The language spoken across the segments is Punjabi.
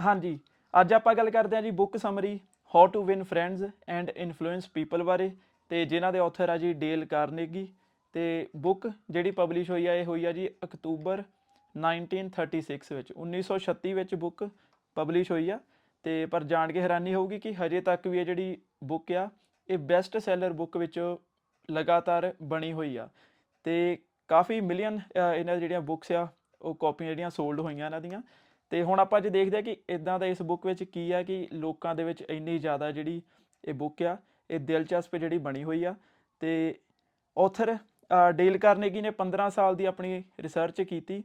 ਹਾਂਜੀ, ਅੱਜ ਆਪਾਂ ਗੱਲ ਕਰਦੇ ਹਾਂ ਜੀ book summary how to win friends and influence people ਬਾਰੇ ਤੇ ਜਿਨ੍ਹਾਂ ਦੇ ਆਥਰ ਆ ਜੀ ਡੇਲ ਕਾਰਨੇਗੀ ਤੇ ਬੁੱਕ ਜਿਹੜੀ ਪਬਲਿਸ਼ ਹੋਈ ਆ, ਇਹ ਹੋਈ ਆ ਜੀ ਅਕਤੂਬਰ 1936 ਵਿੱਚ 1936 ਵਿੱਚ ਬੁੱਕ ਪਬਲਿਸ਼ ਹੋਈ ਆ ਤੇ ਪਰ ਜਾਣ ਕੇ ਹੈਰਾਨੀ ਹੋਊਗੀ ਕਿ ਹਜੇ ਤੱਕ ਵੀ ਇਹ ਜਿਹੜੀ ਬੁੱਕ ਆ, ਇਹ ਬੈਸਟ ਸੈਲਰ ਬੁੱਕ ਵਿੱਚ ਲਗਾਤਾਰ ਬਣੀ ਹੋਈ ਆ ਤੇ ਕਾਫੀ ਮਿਲੀਅਨ ਇਹਨਾਂ ਦੀਆਂ ਜਿਹੜੀਆਂ ਬੁੱਕਸ ਆ, ਉਹ ਕਾਪੀਆਂ ਜਿਹੜੀਆਂ ਸੋਲਡ ਹੋਈਆਂ ਇਹਨਾਂ ਦੀਆਂ ਤੇ ਹੁਣ ਆਪਾਂ ਜੇ ਦੇਖਦੇ ਆ ਕਿ ਇਦਾਂ ਦਾ ਇਸ ਬੁੱਕ ਵਿੱਚ ਕੀ ਆ ਕਿ ਲੋਕਾਂ ਦੇ ਵਿੱਚ ਇੰਨੀ ਜ਼ਿਆਦਾ ਜਿਹੜੀ ਇਹ ਬੁੱਕ ਆ, ਇਹ ਦਿਲਚਸਪ ਜਿਹੜੀ ਬਣੀ ਹੋਈ ਆ ਤੇ ਆਥਰ ਡੇਲ ਕਾਰਨੇਗੀ ਨੇ 15 ਸਾਲ ਦੀ ਆਪਣੀ ਰਿਸਰਚ ਕੀਤੀ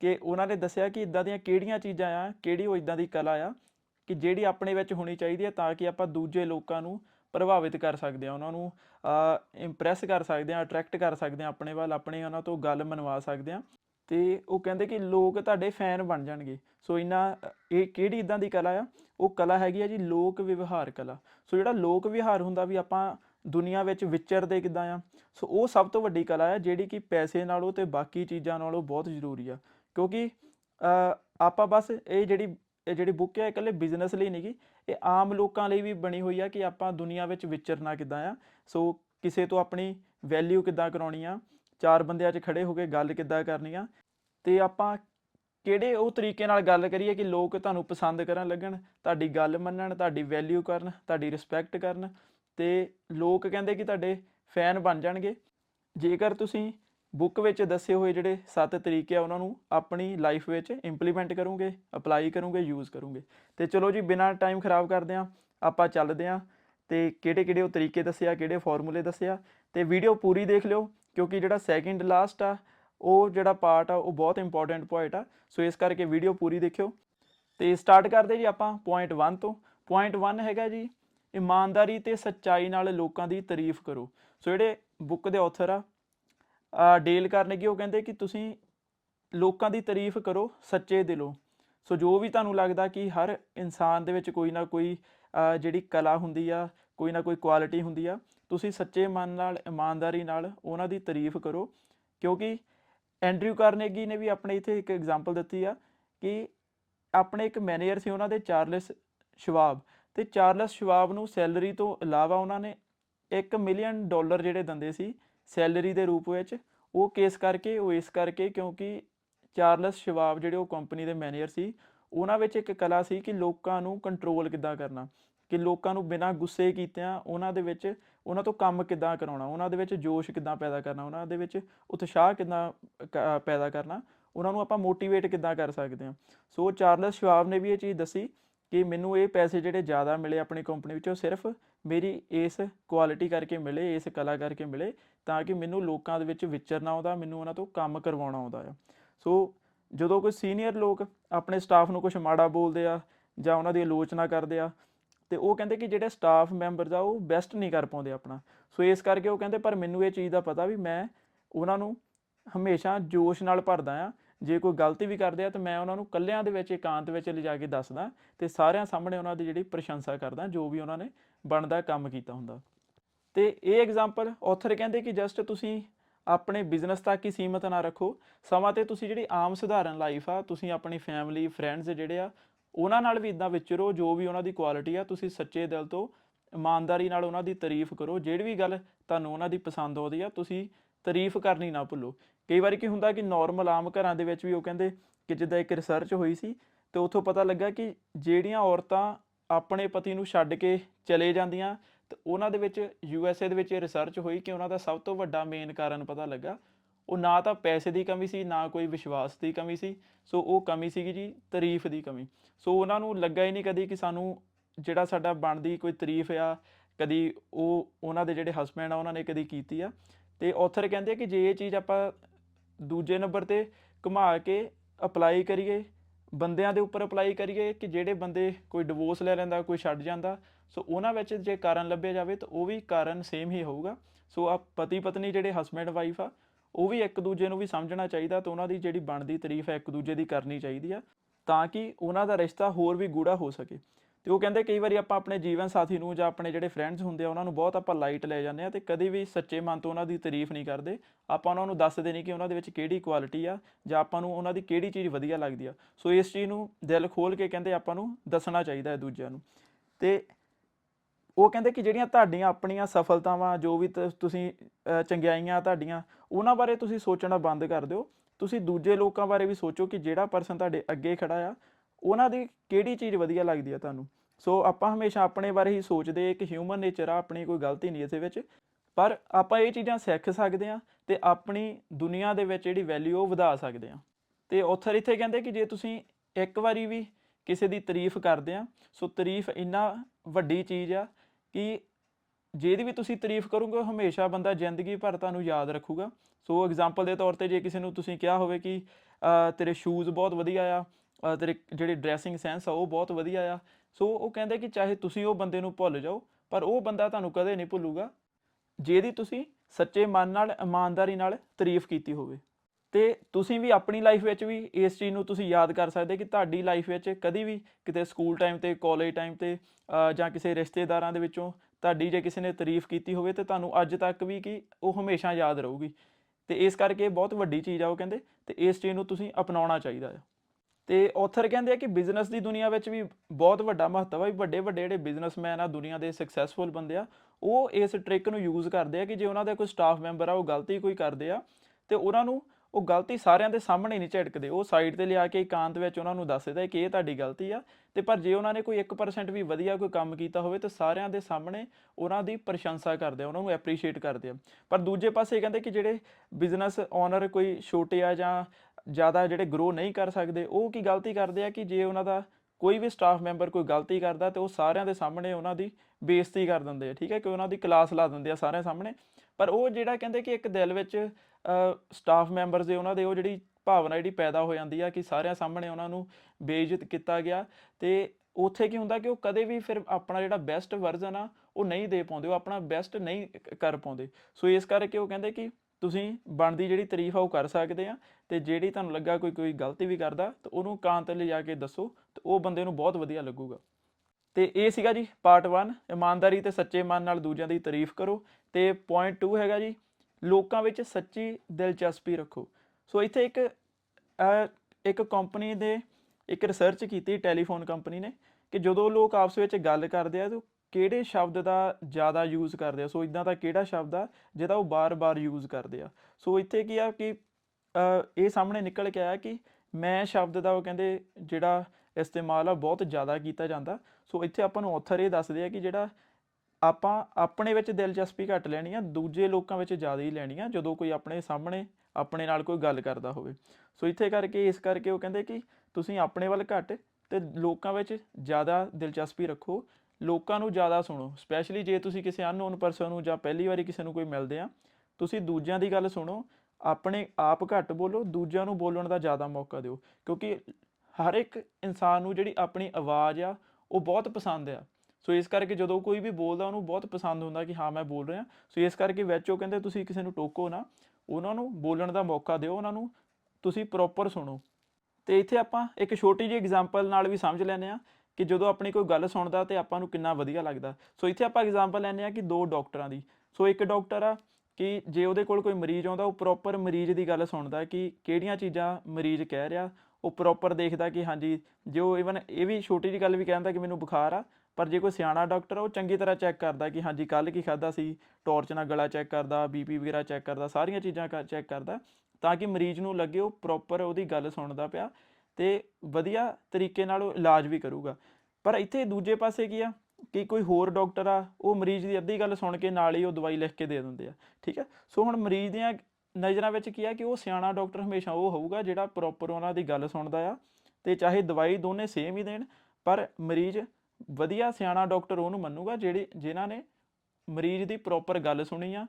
ਕਿ ਉਹਨਾਂ ਨੇ ਦੱਸਿਆ ਕਿ ਇਦਾਂ ਦੀਆਂ ਕਿਹੜੀਆਂ ਚੀਜ਼ਾਂ ਆ, ਕਿਹੜੀ ਉਹ ਇਦਾਂ ਦੀ ਕਲਾ ਆ ਕਿ ਜਿਹੜੀ ਆਪਣੇ ਵਿੱਚ ਹੋਣੀ ਚਾਹੀਦੀ ਹੈ ਤਾਂ ਕਿ ਆਪਾਂ ਦੂਜੇ ਲੋਕਾਂ ਨੂੰ ਪ੍ਰਭਾਵਿਤ ਕਰ ਸਕਦੇ ਆ ਉਹਨਾਂ ਨੂੰ ਇੰਪ੍ਰੈਸ ਕਰ ਸਕਦੇ ਆ ਅਟਰੈਕਟ ਕਰ ਸਕਦੇ ਆ ਆਪਣੇ ਵੱਲ, ਆਪਣੇ ਉਹਨਾਂ ਤੋਂ ਗੱਲ ਮਨਵਾ ਸਕਦੇ ਆ ਤੇ ਉਹ ਕਹਿੰਦੇ ਕਿ ਲੋਕ ਤੁਹਾਡੇ ਫੈਨ ਬਣ ਜਾਣਗੇ। ਸੋ ਇਹਨਾਂ ਇਹ ਕਿਹੜੀ ਇਦਾਂ ਦੀ ਕਲਾ ਆ? ਉਹ ਕਲਾ ਹੈਗੀ ਆ ਜੀ ਲੋਕ ਵਿਵਹਾਰ ਕਲਾ। ਸੋ ਜਿਹੜਾ ਲੋਕ ਵਿਵਹਾਰ ਹੁੰਦਾ ਵੀ ਆਪਾਂ ਦੁਨੀਆ ਵਿੱਚ ਵਿਚਰਦੇ ਕਿਦਾਂ ਆ, ਸੋ ਉਹ ਸਭ ਤੋਂ ਵੱਡੀ ਕਲਾ ਆ ਜਿਹੜੀ ਕਿ ਪੈਸੇ ਨਾਲੋਂ ਤੇ ਬਾਕੀ ਚੀਜ਼ਾਂ ਨਾਲੋਂ ਬਹੁਤ ਜ਼ਰੂਰੀ ਆ। ਕਿਉਂਕਿ ਆਪਾਂ ਬਸ ਇਹ ਜਿਹੜੀ ਇਹ ਜਿਹੜੀ ਬੁੱਕ ਹੈ ਇਕੱਲੇ ਬਿਜ਼ਨਸ ਲਈ ਨਹੀਂ ਗੀ, ਇਹ ਆਮ ਲੋਕਾਂ ਲਈ ਵੀ ਬਣੀ ਹੋਈ ਆ ਕਿ ਆਪਾਂ ਦੁਨੀਆ ਵਿੱਚ ਵਿਚਰਨਾ ਕਿੱਦਾਂ ਆ। ਸੋ ਕਿਸੇ ਤੋਂ ਆਪਣੀ ਵੈਲਿਊ ਕਿੱਦਾਂ ਕਰਾਉਣੀ ਆ ਚਾਰ ਬੰਦਿਆਂ 'ਚ ਖੜੇ ਹੋ ਕੇ ਗੱਲ ਕਿੱਦਾਂ ਕਰਨੀ ਆ? ਤੇ ਆਪਾਂ ਕਿਹੜੇ ਉਹ ਤਰੀਕੇ ਨਾਲ ਗੱਲ ਕਰੀਏ ਕਿ ਲੋਕ ਤੁਹਾਨੂੰ ਪਸੰਦ ਕਰਨ ਲੱਗਣ? ਤੁਹਾਡੀ ਗੱਲ ਮੰਨਣ, ਤੁਹਾਡੀ ਵੈਲਿਊ ਕਰਨ, ਤੁਹਾਡੀ ਰਿਸਪੈਕਟ ਕਰਨ ਤੇ ਲੋਕ ਕਹਿੰਦੇ ਕਿ ਤੁਹਾਡੇ ਫੈਨ ਬਣ ਜਾਣਗੇ। ਜੇਕਰ ਤੁਸੀਂ ਬੁੱਕ ਵਿੱਚ ਦੱਸੇ ਹੋਏ ਜਿਹੜੇ ਸੱਤ ਤਰੀਕੇ ਆ ਉਹਨਾਂ ਨੂੰ ਆਪਣੀ ਲਾਈਫ ਵਿੱਚ ਇੰਪਲੀਮੈਂਟ ਕਰੋਗੇ ਅਪਲਾਈ ਕਰੋਗੇ ਯੂਜ਼ ਕਰੋਗੇ। ਤੇ ਚਲੋ ਜੀ, ਬਿਨਾਂ ਟਾਈਮ ਖਰਾਬ ਕਰਦੇ ਆ, ਆਪਾਂ ਚੱਲਦੇ ਆ। ਤੇ ਕਿਹੜੇ ਕਿਹੜੇ ਉਹ ਤਰੀਕੇ ਦੱਸਿਆ ਕਿਹੜੇ ਫਾਰਮੂਲੇ ਦੱਸਿਆ ਤੇ ਵੀਡੀਓ ਪੂਰੀ ਦੇਖ ਲਿਓ। ਕਿਉਂਕਿ ਜਿਹੜਾ ਸੈਕਿੰਡ ਲਾਸਟ ਆ, ਉਹ ਜਿਹੜਾ ਪਾਰਟ ਆ, ਉਹ ਬਹੁਤ ਇੰਪੋਰਟੈਂਟ ਪੁਆਇੰਟ ਆ। ਸੋ ਇਸ ਕਰਕੇ ਵੀਡੀਓ ਪੂਰੀ ਦੇਖਿਓ। ਤੇ ਸਟਾਰਟ ਕਰਦੇ ਜੀ ਆਪਾਂ ਪੁਆਇੰਟ 1 ਤੋਂ। ਪੁਆਇੰਟ 1 ਹੈਗਾ ਜੀ, ਇਮਾਨਦਾਰੀ ਤੇ ਸੱਚਾਈ ਨਾਲ ਲੋਕਾਂ ਦੀ ਤਾਰੀਫ ਕਰੋ। ਸੋ ਜਿਹੜੇ ਬੁੱਕ ਦੇ ਆਥਰ ਆ ਆ ਡੀਲ ਕਰਨਗੇ ਉਹ ਕਹਿੰਦੇ ਕਿ ਤੁਸੀਂ ਲੋਕਾਂ ਦੀ ਤਾਰੀਫ ਕਰੋ, ਸੱਚੇ ਦਿਲੋਂ। ਸੋ ਜੋ ਵੀ ਤੁਹਾਨੂੰ ਲੱਗਦਾ ਕਿ ਹਰ ਇਨਸਾਨ ਦੇ ਵਿੱਚ ਕੋਈ ਨਾ ਕੋਈ ਜਿਹੜੀ ਕਲਾ ਹੁੰਦੀ ਆ ਕੋਈ ਨਾ ਕੋਈ ਕੁਆਲਿਟੀ ਹੁੰਦੀ ਆ। ਤੁਸੀਂ ਸੱਚੇ ਮਨ ਨਾਲ, ਇਮਾਨਦਾਰੀ ਨਾਲ ਉਹਨਾਂ ਦੀ ਤਾਰੀਫ ਕਰੋ। ਕਿਉਂਕਿ ਐਂਡਰਿਊ ਕਾਰਨੇਗੀ ਨੇ ਵੀ ਆਪਣੇ ਇੱਥੇ ਇੱਕ ਐਗਜ਼ਾਮਪਲ ਦਿੱਤੀ ਆ ਕਿ ਆਪਣੇ ਇੱਕ ਮੈਨੇਜਰ ਸੀ ਉਹਨਾਂ ਦੇ ਚਾਰਲਸ ਸ਼ਵਾਬ। ਤੇ ਚਾਰਲਸ ਸ਼ਵਾਬ ਨੂੰ ਸੈਲਰੀ ਤੋਂ ਇਲਾਵਾ ਉਹਨਾਂ ਨੇ 1 ਮਿਲੀਅਨ ਡਾਲਰ ਜਿਹੜੇ ਦਿੰਦੇ ਸੀ ਸੈਲਰੀ ਦੇ ਰੂਪ ਵਿੱਚ, ਉਹ ਕੇਸ ਕਰਕੇ, ਉਹ ਇਸ ਕਰਕੇ ਕਿਉਂਕਿ ਚਾਰਲਸ ਸ਼ਵਾਬ ਜਿਹੜੇ ਉਹ ਕੰਪਨੀ ਦੇ ਮੈਨੇਜਰ ਸੀ, ਉਹਨਾਂ ਵਿੱਚ ਇੱਕ ਕਲਾ ਸੀ ਕਿ ਲੋਕਾਂ ਨੂੰ ਕੰਟਰੋਲ ਕਿੱਦਾਂ ਕਰਨਾ। ਕਿ ਲੋਕਾਂ ਨੂੰ ਬਿਨਾਂ ਗੁੱਸੇ ਕੀਤਿਆਂ ਉਹਨਾਂ ਦੇ ਵਿੱਚ ਉਹਨਾਂ ਤੋਂ ਕੰਮ ਕਿੱਦਾਂ ਕਰਾਉਣਾ, ਉਹਨਾਂ ਦੇ ਵਿੱਚ ਜੋਸ਼ ਕਿੱਦਾਂ ਪੈਦਾ ਕਰਨਾ, ਉਹਨਾਂ ਦੇ ਵਿੱਚ ਉਤਸ਼ਾਹ ਕਿੱਦਾਂ ਕ- ਪੈਦਾ ਕਰਨਾ, ਉਹਨਾਂ ਨੂੰ ਆਪਾਂ ਮੋਟੀਵੇਟ ਕਿੱਦਾਂ ਕਰ ਸਕਦੇ ਹਾਂ। ਸੋ ਚਾਰਲਸ ਸ਼ਵਾਬ ਨੇ ਵੀ ਇਹ ਚੀਜ਼ ਦੱਸੀ ਕਿ ਮੈਨੂੰ ਇਹ ਪੈਸੇ ਜਿਹੜੇ ਜ਼ਿਆਦਾ ਮਿਲੇ ਆਪਣੀ ਕੰਪਨੀ ਵਿੱਚੋਂ ਸਿਰਫ ਮੇਰੀ ਇਸ ਕੁਆਲਿਟੀ ਕਰਕੇ ਮਿਲੇ, ਇਸ ਕਲਾ ਕਰਕੇ ਮਿਲੇ ਤਾਂ ਕਿ ਮੈਨੂੰ ਲੋਕਾਂ ਦੇ ਵਿੱਚ ਵਿਚਰਨਾ ਆਉਂਦਾ, ਮੈਨੂੰ ਉਹਨਾਂ ਤੋਂ ਕੰਮ ਕਰਵਾਉਣਾ ਆਉਂਦਾ ਆ। ਸੋ ਜਦੋਂ ਕੋਈ ਸੀਨੀਅਰ ਲੋਕ ਆਪਣੇ ਸਟਾਫ ਨੂੰ ਕੁਝ ਮਾੜਾ ਬੋਲਦੇ ਆ ਜਾਂ ਉਹਨਾਂ ਦੀ ਆਲੋਚਨਾ ਕਰਦੇ ਆ ਤੇ ਉਹ ਕਹਿੰਦੇ ਕਿ ਜਿਹੜੇ ਸਟਾਫ ਮੈਂਬਰਸ ਆ, ਉਹ ਬੈਸਟ ਨਹੀਂ ਕਰ ਪਾਉਂਦੇ ਆਪਣਾ। ਸੋ ਇਸ ਕਰਕੇ ਉਹ ਕਹਿੰਦੇ, ਪਰ ਮੈਨੂੰ ਇਹ ਚੀਜ਼ ਦਾ ਪਤਾ ਵੀ ਮੈਂ ਉਹਨਾਂ ਨੂੰ ਹਮੇਸ਼ਾ ਜੋਸ਼ ਨਾਲ ਭਰਦਾ ਆ। ਜੇ ਕੋਈ ਗਲਤੀ ਵੀ ਕਰਦੇ ਆ, ਤਾਂ ਮੈਂ ਉਹਨਾਂ ਨੂੰ ਕੱਲਿਆਂ ਦੇ ਵਿੱਚ, ਇਕਾਂਤ ਵਿੱਚ ਲਿਜਾ ਕੇ ਦੱਸਦਾ ਤੇ ਸਾਰਿਆਂ ਸਾਹਮਣੇ ਉਹਨਾਂ ਦੀ ਜਿਹੜੀ ਪ੍ਰਸ਼ੰਸਾ ਕਰਦਾ, ਜੋ ਵੀ ਉਹਨਾਂ ਨੇ ਬਣਦਾ ਕੰਮ ਕੀਤਾ ਹੁੰਦਾ। ਤੇ ਇਹ ਐਗਜ਼ਾਮਪਲ ਆਥਰ ਕਹਿੰਦੇ ਕਿ ਜਸਟ ਤੁਸੀਂ ਆਪਣੇ ਬਿਜ਼ਨਸ ਤੱਕ ਹੀ ਸੀਮਤ ਨਾ ਰੱਖੋ। ਸਮਾਂ ਤੇ ਤੁਸੀਂ ਜਿਹੜੀ ਆਮ ਸਧਾਰਨ ਲਾਈਫ ਆ, ਤੁਸੀਂ ਆਪਣੀ ਫੈਮਿਲੀ ਫਰੈਂਡਸ ਜਿਹੜੇ ਆ ਉਹਨਾਂ ਨਾਲ ਵੀ ਇਦਾਂ ਵਿਚਰੋ, ਜੋ ਵੀ ਉਹਨਾਂ ਦੀ ਕੁਆਲਿਟੀ ਆ, ਤੁਸੀਂ ਸੱਚੇ ਦਿਲ ਤੋਂ ਇਮਾਨਦਾਰੀ ਨਾਲ ਉਹਨਾਂ ਦੀ ਤਾਰੀਫ ਕਰੋ। ਜਿਹੜੀ ਵੀ ਗੱਲ ਤੁਹਾਨੂੰ ਉਹਨਾਂ ਦੀ ਪਸੰਦ ਆਉਂਦੀ ਆ, ਤੁਸੀਂ ਤਾਰੀਫ ਕਰਨੀ ਨਾ ਭੁੱਲੋ। ਕਈ ਵਾਰੀ ਕੀ ਹੁੰਦਾ ਕਿ ਨਾਰਮਲ ਆਮ ਘਰਾਂ ਦੇ ਵਿੱਚ ਵੀ ਉਹ ਕਹਿੰਦੇ ਕਿ ਜਿੱਦਾਂ ਇੱਕ ਰਿਸਰਚ ਹੋਈ ਸੀ ਤੇ ਉੱਥੋਂ ਪਤਾ ਲੱਗਾ ਕਿ ਜਿਹੜੀਆਂ ਔਰਤਾਂ ਆਪਣੇ ਪਤੀ ਨੂੰ ਛੱਡ ਕੇ ਚਲੇ ਜਾਂਦੀਆਂ, ਤੇ ਉਹਨਾਂ ਦੇ ਵਿੱਚ ਯੂ ਐਸ ਏ ਦੇ ਵਿੱਚ ਇਹ ਰਿਸਰਚ ਹੋਈ ਕਿ ਉਹਨਾਂ ਦਾ ਸਭ ਤੋਂ ਵੱਡਾ ਮੇਨ ਕਾਰਨ ਪਤਾ ਲੱਗਾ ਉਹ ਨਾ ਤਾਂ ਪੈਸੇ ਦੀ ਕਮੀ ਸੀ, ਨਾ ਕੋਈ ਵਿਸ਼ਵਾਸ ਦੀ ਕਮੀ ਸੀ, ਸੋ ਉਹ ਕਮੀ ਸੀਗੀ ਜੀ ਤਾਰੀਫ ਦੀ ਕਮੀ। ਸੋ ਉਹਨਾਂ ਨੂੰ ਲੱਗਾ ਹੀ ਨਹੀਂ ਕਦੀ ਕਿ ਸਾਨੂੰ ਜਿਹੜਾ ਸਾਡਾ ਬਣਦੀ ਕੋਈ ਤਾਰੀਫ ਆ, ਕਦੀ ਉਹ ਉਹਨਾਂ ਦੇ ਜਿਹੜੇ ਹਸਬੈਂਡ ਆ, ਉਹਨਾਂ ਨੇ ਕਦੀ ਕੀਤੀ ਆ। ਤੇ ਆਥਰ ਕਹਿੰਦੇ ਕਿ ਜੇ ਇਹ ਚੀਜ਼ ਆਪਾਂ ਦੂਜੇ ਨੰਬਰ ਤੇ ਘੁਮਾ ਕੇ ਅਪਲਾਈ ਕਰੀਏ, ਬੰਦਿਆਂ ਦੇ ਉੱਪਰ ਅਪਲਾਈ ਕਰੀਏ ਕਿ ਜਿਹੜੇ ਬੰਦੇ ਕੋਈ ਡਿਵੋਰਸ ਲੈ ਲੈਂਦਾ, ਕੋਈ ਛੱਡ ਜਾਂਦਾ, ਸੋ ਉਹਨਾਂ ਵਿੱਚ ਜੇ ਕਾਰਨ ਲੱਭਿਆ ਜਾਵੇ ਤਾਂ ਉਹ ਵੀ ਕਾਰਨ ਸੇਮ ਹੀ ਹੋਊਗਾ। ਸੋ ਆ ਪਤੀ ਪਤਨੀ ਜਿਹੜੇ ਹਸਬੈਂਡ ਵਾਈਫ ਆ ਉਹ ਵੀ ਇੱਕ ਦੂਜੇ ਨੂੰ ਵੀ ਸਮਝਣਾ ਚਾਹੀਦਾ ਤੇ ਉਹਨਾਂ ਦੀ ਜਿਹੜੀ ਬਣਦੀ ਤਾਰੀਫ ਹੈ ਇੱਕ ਦੂਜੇ ਦੀ ਕਰਨੀ ਚਾਹੀਦੀ ਆ, ਤਾਂ ਕਿ ਉਹਨਾਂ ਦਾ ਰਿਸ਼ਤਾ ਹੋਰ ਵੀ ਗੂੜਾ ਹੋ ਸਕੇ। ਤੇ ਉਹ ਕਹਿੰਦੇ ਕਈ ਵਾਰੀ ਆਪਾਂ ਆਪਣੇ ਜੀਵਨ ਸਾਥੀ ਨੂੰ ਜਾਂ ਆਪਣੇ ਜਿਹੜੇ ਫਰੈਂਡਸ ਹੁੰਦੇ ਆ, ਉਹਨਾਂ ਨੂੰ ਬਹੁਤ ਆਪਾਂ ਲਾਈਟ ਲੈ ਜਾਂਦੇ ਆ ਤੇ ਕਦੇ ਵੀ ਸੱਚੇ ਮਨ ਤੋਂ ਉਹਨਾਂ ਦੀ ਤਾਰੀਫ ਨਹੀਂ ਕਰਦੇ। ਆਪਾਂ ਉਹਨਾਂ ਨੂੰ ਦੱਸਦੇ ਨਹੀਂ ਕਿ ਉਹਨਾਂ ਦੇ ਵਿੱਚ ਕਿਹੜੀ ਕੁਆਲਿਟੀ ਆ ਜਾਂ ਆਪਾਂ ਨੂੰ ਉਹਨਾਂ ਦੀ ਕਿਹੜੀ ਚੀਜ਼ ਵਧੀਆ ਲੱਗਦੀ ਆ। ਸੋ ਇਸ ਚੀਜ਼ ਨੂੰ ਦਿਲ ਖੋਲ ਕੇ ਕਹਿੰਦੇ ਆਪਾਂ ਨੂੰ ਦੱਸਣਾ ਚਾਹੀਦਾ ਹੈ ਦੂਜਿਆਂ ਨੂੰ। ਤੇ ਉਹ ਕਹਿੰਦੇ ਕਿ ਜਿਹੜੀਆਂ ਤੁਹਾਡੀਆਂ ਆਪਣੀਆਂ ਸਫਲਤਾਵਾਂ, ਜੋ ਵੀ ਤ- ਤੁਸੀਂ ਚੰਗਿਆਈਆਂ ਤੁਹਾਡੀਆਂ, ਉਹਨਾਂ ਬਾਰੇ ਤੁਸੀਂ ਸੋਚਣਾ ਬੰਦ ਕਰ ਦਿਓ। ਤੁਸੀਂ ਦੂਜੇ ਲੋਕਾਂ ਬਾਰੇ ਵੀ ਸੋਚੋ ਕਿ ਜਿਹੜਾ ਪਰਸਨ ਤੁਹਾਡੇ ਅੱਗੇ ਖੜਾ ਆ, ਉਹਨਾਂ ਦੀ ਕਿਹੜੀ ਚੀਜ਼ ਵਧੀਆ ਲੱਗਦੀ ਆ ਤੁਹਾਨੂੰ। ਸੋ ਆਪਾਂ ਹਮੇਸ਼ਾ ਆਪਣੇ ਬਾਰੇ ਹੀ ਸੋਚਦੇ ਇੱਕ ਹਿਊਮਨ ਨੇਚਰ ਆ, ਆਪਣੀ ਕੋਈ ਗਲਤੀ ਨਹੀਂ ਇਸ ਵਿੱਚ। ਪਰ ਆਪਾਂ ਇਹ ਚੀਜ਼ਾਂ ਸਿੱਖ ਸਕਦੇ ਆ ਤੇ ਆਪਣੀ ਦੁਨੀਆ ਦੇ ਵਿੱਚ ਜਿਹੜੀ ਵੈਲਿਊ ਉਹ ਵਧਾ ਸਕਦੇ ਆ ਤੇ ਆਥਰ ਇੱਥੇ ਕਹਿੰਦੇ ਕਿ ਜੇ ਤੁਸੀਂ ਇੱਕ ਵਾਰੀ ਵੀ ਕਿਸੇ ਦੀ ਤਾਰੀਫ ਕਰਦੇ ਆ ਸੋ ਤਾਰੀਫ ਇੰਨਾ ਵੱਡੀ ਚੀਜ਼ ਆ ਕਿ ਜਿਹਦੀ ਵੀ ਤੁਸੀਂ ਤਾਰੀਫ ਕਰੋਗੇ ਹਮੇਸ਼ਾ ਬੰਦਾ ਜ਼ਿੰਦਗੀ ਭਰ ਤੁਹਾਨੂੰ ਯਾਦ ਰੱਖੂਗਾ। ਸੋ ਐਗਜ਼ਾਮਪਲ ਦੇ ਤੌਰ ਤੇ ਜੇ ਕਿਸੇ ਨੂੰ ਤੁਸੀਂ ਕਿਹਾ ਹੋਵੇ ਕਿ ਤੇਰੇ ਸ਼ੂਜ਼ ਬਹੁਤ ਵਧੀਆ ਆ ਤੇਰੇ ਜਿਹੜੇ ਡਰੈਸਿੰਗ ਸੈਂਸ ਆ, ਉਹ ਬਹੁਤ ਵਧੀਆ ਆ, ਸੋ ਉਹ ਕਹਿੰਦੇ ਕਿ ਚਾਹੇ ਤੁਸੀਂ ਉਹ ਬੰਦੇ ਨੂੰ ਭੁੱਲ ਜਾਓ, ਪਰ ਉਹ ਬੰਦਾ ਤੁਹਾਨੂੰ ਕਦੇ ਨਹੀਂ ਭੁੱਲੂਗਾ, ਜਿਹਦੀ ਤੁਸੀਂ ਸੱਚੇ ਮਨ ਨਾਲ, ਇਮਾਨਦਾਰੀ ਨਾਲ ਤਾਰੀਫ ਕੀਤੀ ਹੋਵੇ। ਤੇ ਤੁਸੀਂ ਵੀ ਆਪਣੀ ਲਾਈਫ ਵਿੱਚ ਵੀ ਇਸ ਚੀਜ਼ ਨੂੰ ਤੁਸੀਂ ਯਾਦ ਕਰ ਸਕਦੇ ਕਿ ਤੁਹਾਡੀ ਲਾਈਫ ਵਿੱਚ ਕਦੀ ਵੀ ਕਿਤੇ ਸਕੂਲ ਟਾਈਮ ਤੇ ਕਾਲਜ ਟਾਈਮ ਤੇ ਜਾਂ ਕਿਸੇ ਰਿਸ਼ਤੇਦਾਰਾਂ ਦੇ ਵਿੱਚੋਂ ਤੁਹਾਡੀ ਜੇ ਕਿਸੇ ਨੇ ਤਾਰੀਫ ਕੀਤੀ ਹੋਵੇ ਤੇ ਤੁਹਾਨੂੰ ਅੱਜ ਤੱਕ ਵੀ ਕਿ ਉਹ ਹਮੇਸ਼ਾ ਯਾਦ ਰਹੂਗੀ। ਤੇ ਇਸ ਕਰਕੇ ਇਹ ਬਹੁਤ ਵੱਡੀ ਚੀਜ਼ ਆ ਉਹ ਕਹਿੰਦੇ, ਤੇ ਇਸ ਚੀਜ਼ ਨੂੰ ਤੁਸੀਂ ਅਪਣਾਉਣਾ ਚਾਹੀਦਾ ਹੈ ਤੇ ਆਥਰ ਕਹਿੰਦੇ ਆ ਕਿ ਬਿਜ਼ਨਸ ਦੀ ਦੁਨੀਆ ਵਿੱਚ ਵੀ ਬਹੁਤ ਵੱਡਾ ਮਹੱਤਵ ਹੈ ਵੱਡੇ ਵੱਡੇ ਜਿਹੜੇ ਬਿਜ਼ਨਸਮੈਨ ਆ, ਦੁਨੀਆ ਦੇ ਸਕਸੈਸਫੁਲ ਬੰਦੇ ਆ, ਉਹ ਇਸ ਟ੍ਰਿਕ ਨੂੰ ਯੂਜ਼ ਕਰਦੇ ਆ ਕਿ ਜੇ ਉਹਨਾਂ ਦਾ ਕੋਈ ਸਟਾਫ ਮੈਂਬਰ ਆ, ਉਹ ਗਲਤੀ ਕੋਈ ਕਰਦੇ ਆ, ਤੇ ਉਹਨਾਂ ਨੂੰ ਉਹ ਗਲਤੀ ਸਾਰਿਆਂ ਦੇ ਸਾਹਮਣੇ ਨਹੀਂ ਝਿੜਕਦੇ। ਉਹ ਸਾਈਡ ਤੇ ਲਿਆ ਕੇ ਇਕਾਂਤ ਵਿੱਚ ਉਹਨਾਂ ਨੂੰ ਦੱਸਦਾ ਕਿ ਇਹ ਤੁਹਾਡੀ ਗਲਤੀ ਆ ਤੇ ਪਰ ਜੇ ਉਹਨਾਂ ਨੇ ਕੋਈ 1% ਵੀ ਵਧੀਆ ਕੋਈ ਕੰਮ ਕੀਤਾ ਹੋਵੇ ਤਾਂ ਸਾਰਿਆਂ ਦੇ ਸਾਹਮਣੇ ਉਹਨਾਂ ਦੀ ਪ੍ਰਸ਼ੰਸਾ ਕਰਦੇ ਆ, ਉਹਨਾਂ ਨੂੰ ਐਪਰੀਸ਼ੀਏਟ ਕਰਦੇ ਆ। ਪਰ ਦੂਜੇ ਪਾਸੇ ਕਹਿੰਦੇ ਕਿ ਜਿਹੜੇ ਬਿਜ਼ਨਸ ਓਨਰ ਕੋਈ ਛੋਟੇ ਆ ਜਾਂ ਜ਼ਿਆਦਾ ਜਿਹੜੇ ਗਰੋ ਨਹੀਂ ਕਰ ਸਕਦੇ, ਉਹ ਕੀ ਗਲਤੀ ਕਰਦੇ ਆ ਕਿ ਜੇ ਉਹਨਾਂ ਦਾ ਕੋਈ ਵੀ ਸਟਾਫ ਮੈਂਬਰ ਕੋਈ ਗਲਤੀ ਕਰਦਾ ਤੇ ਉਹ ਸਾਰਿਆਂ ਦੇ ਸਾਹਮਣੇ ਉਹਨਾਂ ਦੀ ਬੇਇੱਜ਼ਤੀ ਕਰ ਦਿੰਦੇ ਆ, ਠੀਕ ਹੈ? ਕਿ ਉਹਨਾਂ ਦੀ ਕਲਾਸ ਲਾ ਦਿੰਦੇ ਆ ਸਾਰਿਆਂ ਸਾਹਮਣੇ। ਪਰ ਉਹ ਜਿਹੜਾ ਕਹਿੰਦੇ ਕਿ ਇੱਕ ਦਿਲ ਵਿੱਚ ਸਟਾਫ ਮੈਂਬਰਸ ਦੇ ਉਹਨਾਂ ਦੇ ਉਹ ਜਿਹੜੀ ਭਾਵਨਾ ਜਿਹੜੀ ਪੈਦਾ ਹੋ ਜਾਂਦੀ ਆ ਕਿ ਸਾਰਿਆਂ ਸਾਹਮਣੇ ਉਹਨਾਂ ਨੂੰ ਬੇਇੱਜ਼ਤ ਕੀਤਾ ਗਿਆ ਤੇ ਉੱਥੇ ਕੀ ਹੁੰਦਾ ਕਿ ਉਹ ਕਦੇ ਵੀ ਫਿਰ ਆਪਣਾ ਜਿਹੜਾ ਬੈਸਟ ਵਰਜ਼ਨ ਆ ਉਹ ਨਹੀਂ ਦੇ ਪਾਉਂਦੇ, ਉਹ ਆਪਣਾ ਬੈਸਟ ਨਹੀਂ ਕਰ ਪਾਉਂਦੇ। ਸੋ ਇਸ ਕਰਕੇ ਉਹ ਕਹਿੰਦੇ ਕਿ ਤੁਸੀਂ ਬਣਦੀ ਜਿਹੜੀ ਤਾਰੀਫ ਆ ਉਹ ਕਰ ਸਕਦੇ ਆ ਤੇ ਜਿਹੜੀ ਤੁਹਾਨੂੰ ਲੱਗਾ ਕੋਈ ਕੋਈ ਗਲਤੀ ਵੀ ਕਰਦਾ ਤਾਂ ਉਹਨੂੰ ਕਾਂਤ ਲਿਜਾ ਕੇ ਦੱਸੋ ਤੇ ਉਹ ਬੰਦੇ ਨੂੰ ਬਹੁਤ ਵਧੀਆ ਲੱਗੂਗਾ। ਤੇ ਇਹ ਸੀਗਾ ਜੀ ਪਾਰਟ 1 ਇਮਾਨਦਾਰੀ ਤੇ ਸੱਚੇ ਮਨ ਨਾਲ ਦੂਜਿਆਂ ਦੀ ਤਾਰੀਫ ਕਰੋ ਤੇ ਪੁਆਇੰਟ 2 ਹੈਗਾ ਜੀ ਲੋਕਾਂ ਵਿੱਚ ਸੱਚੀ ਦਿਲਚਸਪੀ ਰੱਖੋ। ਸੋ ਇੱਥੇ ਇੱਕ ਇੱਕ ਕੰਪਨੀ ਦੇ ਇੱਕ ਰਿਸਰਚ ਕੀਤੀ ਟੈਲੀਫੋਨ ਕੰਪਨੀ ਨੇ ਕਿ ਜਦੋਂ ਲੋਕ ਆਪਸ ਵਿੱਚ ਗੱਲ ਕਰਦੇ ਆ, ਤਾਂ ਕਿਹੜੇ ਸ਼ਬਦ ਦਾ ਜ਼ਿਆਦਾ ਯੂਜ਼ ਕਰਦੇ ਆ। ਸੋ ਇਦਾਂ ਦਾ ਕਿਹੜਾ ਸ਼ਬਦ ਆ ਜਿਹਦਾ ਉਹ ਬਾਰ-ਬਾਰ ਯੂਜ਼ ਕਰਦੇ ਆ। ਸੋ ਇੱਥੇ ਕੀ ਆ ਕਿ ਇਹ ਸਾਹਮਣੇ ਨਿਕਲ ਕੇ ਆਇਆ ਕਿ ਮੈਂ ਸ਼ਬਦ ਦਾ ਉਹ ਕਹਿੰਦੇ ਜਿਹੜਾ ਇਸਤੇਮਾਲ ਆ, ਬਹੁਤ ਜ਼ਿਆਦਾ ਕੀਤਾ ਜਾਂਦਾ। ਸੋ ਇੱਥੇ ਆਪਾਂ ਨੂੰ ਆਥਰ ਇਹ ਦੱਸਦੇ ਆ ਕਿ ਜਿਹੜਾ ਆਪਾਂ ਆਪਣੇ ਵਿੱਚ ਦਿਲਚਸਪੀ ਘੱਟ ਲੈਣੀ ਆ, ਦੂਜੇ ਲੋਕਾਂ ਵਿੱਚ ਜ਼ਿਆਦਾ ਹੀ ਲੈਣੀ ਆ, ਜਦੋਂ ਕੋਈ ਆਪਣੇ ਸਾਹਮਣੇ ਆਪਣੇ ਨਾਲ ਕੋਈ ਗੱਲ ਕਰਦਾ ਹੋਵੇ। ਸੋ ਇੱਥੇ ਕਰਕੇ, ਇਸ ਕਰਕੇ ਉਹ ਕਹਿੰਦੇ ਕਿ ਤੁਸੀਂ ਆਪਣੇ ਵੱਲ ਘੱਟ ਤੇ ਲੋਕਾਂ ਵਿੱਚ ਜ਼ਿਆਦਾ ਦਿਲਚਸਪੀ ਰੱਖੋ। ਲੋਕਾਂ ਨੂੰ ਜ਼ਿਆਦਾ ਸੁਣੋ ਸਪੈਸ਼ਲੀ ਜੇ ਤੁਸੀਂ ਕਿਸੇ ਅਨਨੋਨ ਪਰਸਨ ਨੂੰ ਜਾਂ ਪਹਿਲੀ ਵਾਰੀ ਕਿਸੇ ਨੂੰ ਕੋਈ ਮਿਲਦੇ ਆ, ਤੁਸੀਂ ਦੂਜਿਆਂ ਦੀ ਗੱਲ ਸੁਣੋ, ਆਪਣੇ ਆਪ ਘੱਟ ਬੋਲੋ, ਦੂਜਿਆਂ ਨੂੰ ਬੋਲਣ ਦਾ ਜ਼ਿਆਦਾ ਮੌਕਾ ਦਿਓ। ਕਿਉਂਕਿ ਹਰ ਇੱਕ ਇਨਸਾਨ ਨੂੰ ਜਿਹੜੀ ਆਪਣੀ ਆਵਾਜ਼ ਆ, ਉਹ ਬਹੁਤ ਪਸੰਦ ਆ। ਸੋ ਇਸ ਕਰਕੇ ਜਦੋਂ ਕੋਈ ਵੀ ਬੋਲਦਾ, ਉਹਨੂੰ ਬਹੁਤ ਪਸੰਦ ਹੁੰਦਾ ਕਿ ਹਾਂ, ਮੈਂ ਬੋਲ ਰਿਹਾ। ਸੋ ਇਸ ਕਰਕੇ ਵੈਚੋ ਕਹਿੰਦੇ, ਤੁਸੀਂ ਕਿਸੇ ਨੂੰ ਟੋਕੋ ਨਾ। ਉਹਨਾਂ ਨੂੰ ਬੋਲਣ ਦਾ ਮੌਕਾ ਦਿਓ। ਉਹਨਾਂ ਨੂੰ ਤੁਸੀਂ ਪ੍ਰੋਪਰ ਸੁਣੋ। ਤੇ ਇੱਥੇ ਆਪਾਂ ਇੱਕ ਛੋਟੀ ਜਿਹੀ ਐਗਜ਼ਾਮਪਲ ਨਾਲ ਵੀ ਸਮਝ ਲੈਂਦੇ ਆ ਕਿ ਜਦੋਂ ਆਪਣੀ ਕੋਈ ਗੱਲ ਸੁਣਦਾ ਤੇ ਆਪਾਂ ਨੂੰ ਕਿੰਨਾ ਵਧੀਆ ਲੱਗਦਾ। ਸੋ ਇੱਥੇ ਆਪਾਂ ਐਗਜ਼ਾਮਪਲ ਲੈਂਦੇ ਆ ਕਿ ਦੋ ਡਾਕਟਰਾਂ ਦੀ। ਸੋ ਇੱਕ ਡਾਕਟਰ ਆ ਕਿ ਜੇ ਉਹਦੇ ਕੋਲ ਕੋਈ ਮਰੀਜ਼ ਆਉਂਦਾ, ਉਹ ਪ੍ਰੋਪਰ ਮਰੀਜ਼ ਦੀ ਗੱਲ ਸੁਣਦਾ ਕਿ ਕਿਹੜੀਆਂ ਚੀਜ਼ਾਂ ਮਰੀਜ਼ ਕਹਿ ਰਿਹਾ। ਉਹ ਪ੍ਰੋਪਰ ਦੇਖਦਾ ਕਿ ਹਾਂਜੀ, ਜੇ ਉਹ ਇਵਨ ਇਹ ਵੀ ਛੋਟੀ ਜਿਹੀ ਗੱਲ ਵੀ ਕਹਿੰਦਾ ਕਿ ਮੈਨੂੰ ਬੁਖਾਰ ਆ ਪਰ ਜੇ ਕੋਈ ਸਿਆਣਾ ਡਾਕਟਰ ਆ, ਉਹ ਚੰਗੀ ਤਰ੍ਹਾਂ ਚੈੱਕ ਕਰਦਾ ਕਿ ਹਾਂਜੀ ਕੱਲ ਕੀ ਖਾਦਾ ਸੀ, ਟੋਰਚ ਨਾਲ ਗਲਾ ਚੈੱਕ ਕਰਦਾ ਬੀਪੀ ਵਗੈਰਾ ਚੈੱਕ ਕਰਦਾ, ਸਾਰੀਆਂ ਚੀਜ਼ਾਂ ਚੈੱਕ ਕਰਦਾ, ਤਾਂ ਕਿ ਮਰੀਜ਼ ਨੂੰ ਲੱਗੇ ਉਹ ਪ੍ਰੋਪਰ ਉਹਦੀ ਗੱਲ ਸੁਣਦਾ ਪਿਆ ਤੇ ਵਧੀਆ ਤਰੀਕੇ ਨਾਲ ਉਹ ਇਲਾਜ ਵੀ ਕਰੂਗਾ। ਪਰ ਇੱਥੇ ਦੂਜੇ ਪਾਸੇ ਕੀ ਆ, ਕਿ ਕੋਈ ਹੋਰ ਡਾਕਟਰ ਆ, ਉਹ ਮਰੀਜ਼ ਦੀ ਅੱਧੀ ਗੱਲ ਸੁਣ ਕੇ ਨਾਲ ਹੀ ਉਹ ਦਵਾਈ ਲਿਖ ਕੇ ਦੇ ਦਿੰਦੇ ਆ, ਠੀਕ ਹੈ ਸੋ ਹੁਣ ਮਰੀਜ਼ ਦੀਆਂ ਨਜ਼ਰਾਂ ਵਿੱਚ ਕੀ ਆ ਕਿ ਉਹ ਸਿਆਣਾ ਡਾਕਟਰ ਹਮੇਸ਼ਾ ਉਹ ਹੋਊਗਾ ਜਿਹੜਾ ਪ੍ਰੋਪਰ ਉਹਨਾਂ ਦੀ ਗੱਲ ਸੁਣਦਾ ਆ ਤੇ ਚਾਹੇ ਦਵਾਈ ਦੋਨੇ ਸੇਮ ਹੀ ਦੇਣ, ਪਰ ਮਰੀਜ਼ ਵਧੀਆ ਸਿਆਣਾ ਡਾਕਟਰ ਉਹਨੂੰ ਮੰਨੂਗਾ ਜਿਹੜੇ, ਜਿਨ੍ਹਾਂ ਨੇ ਮਰੀਜ਼ ਦੀ ਪ੍ਰੋਪਰ ਗੱਲ ਸੁਣੀ ਆ,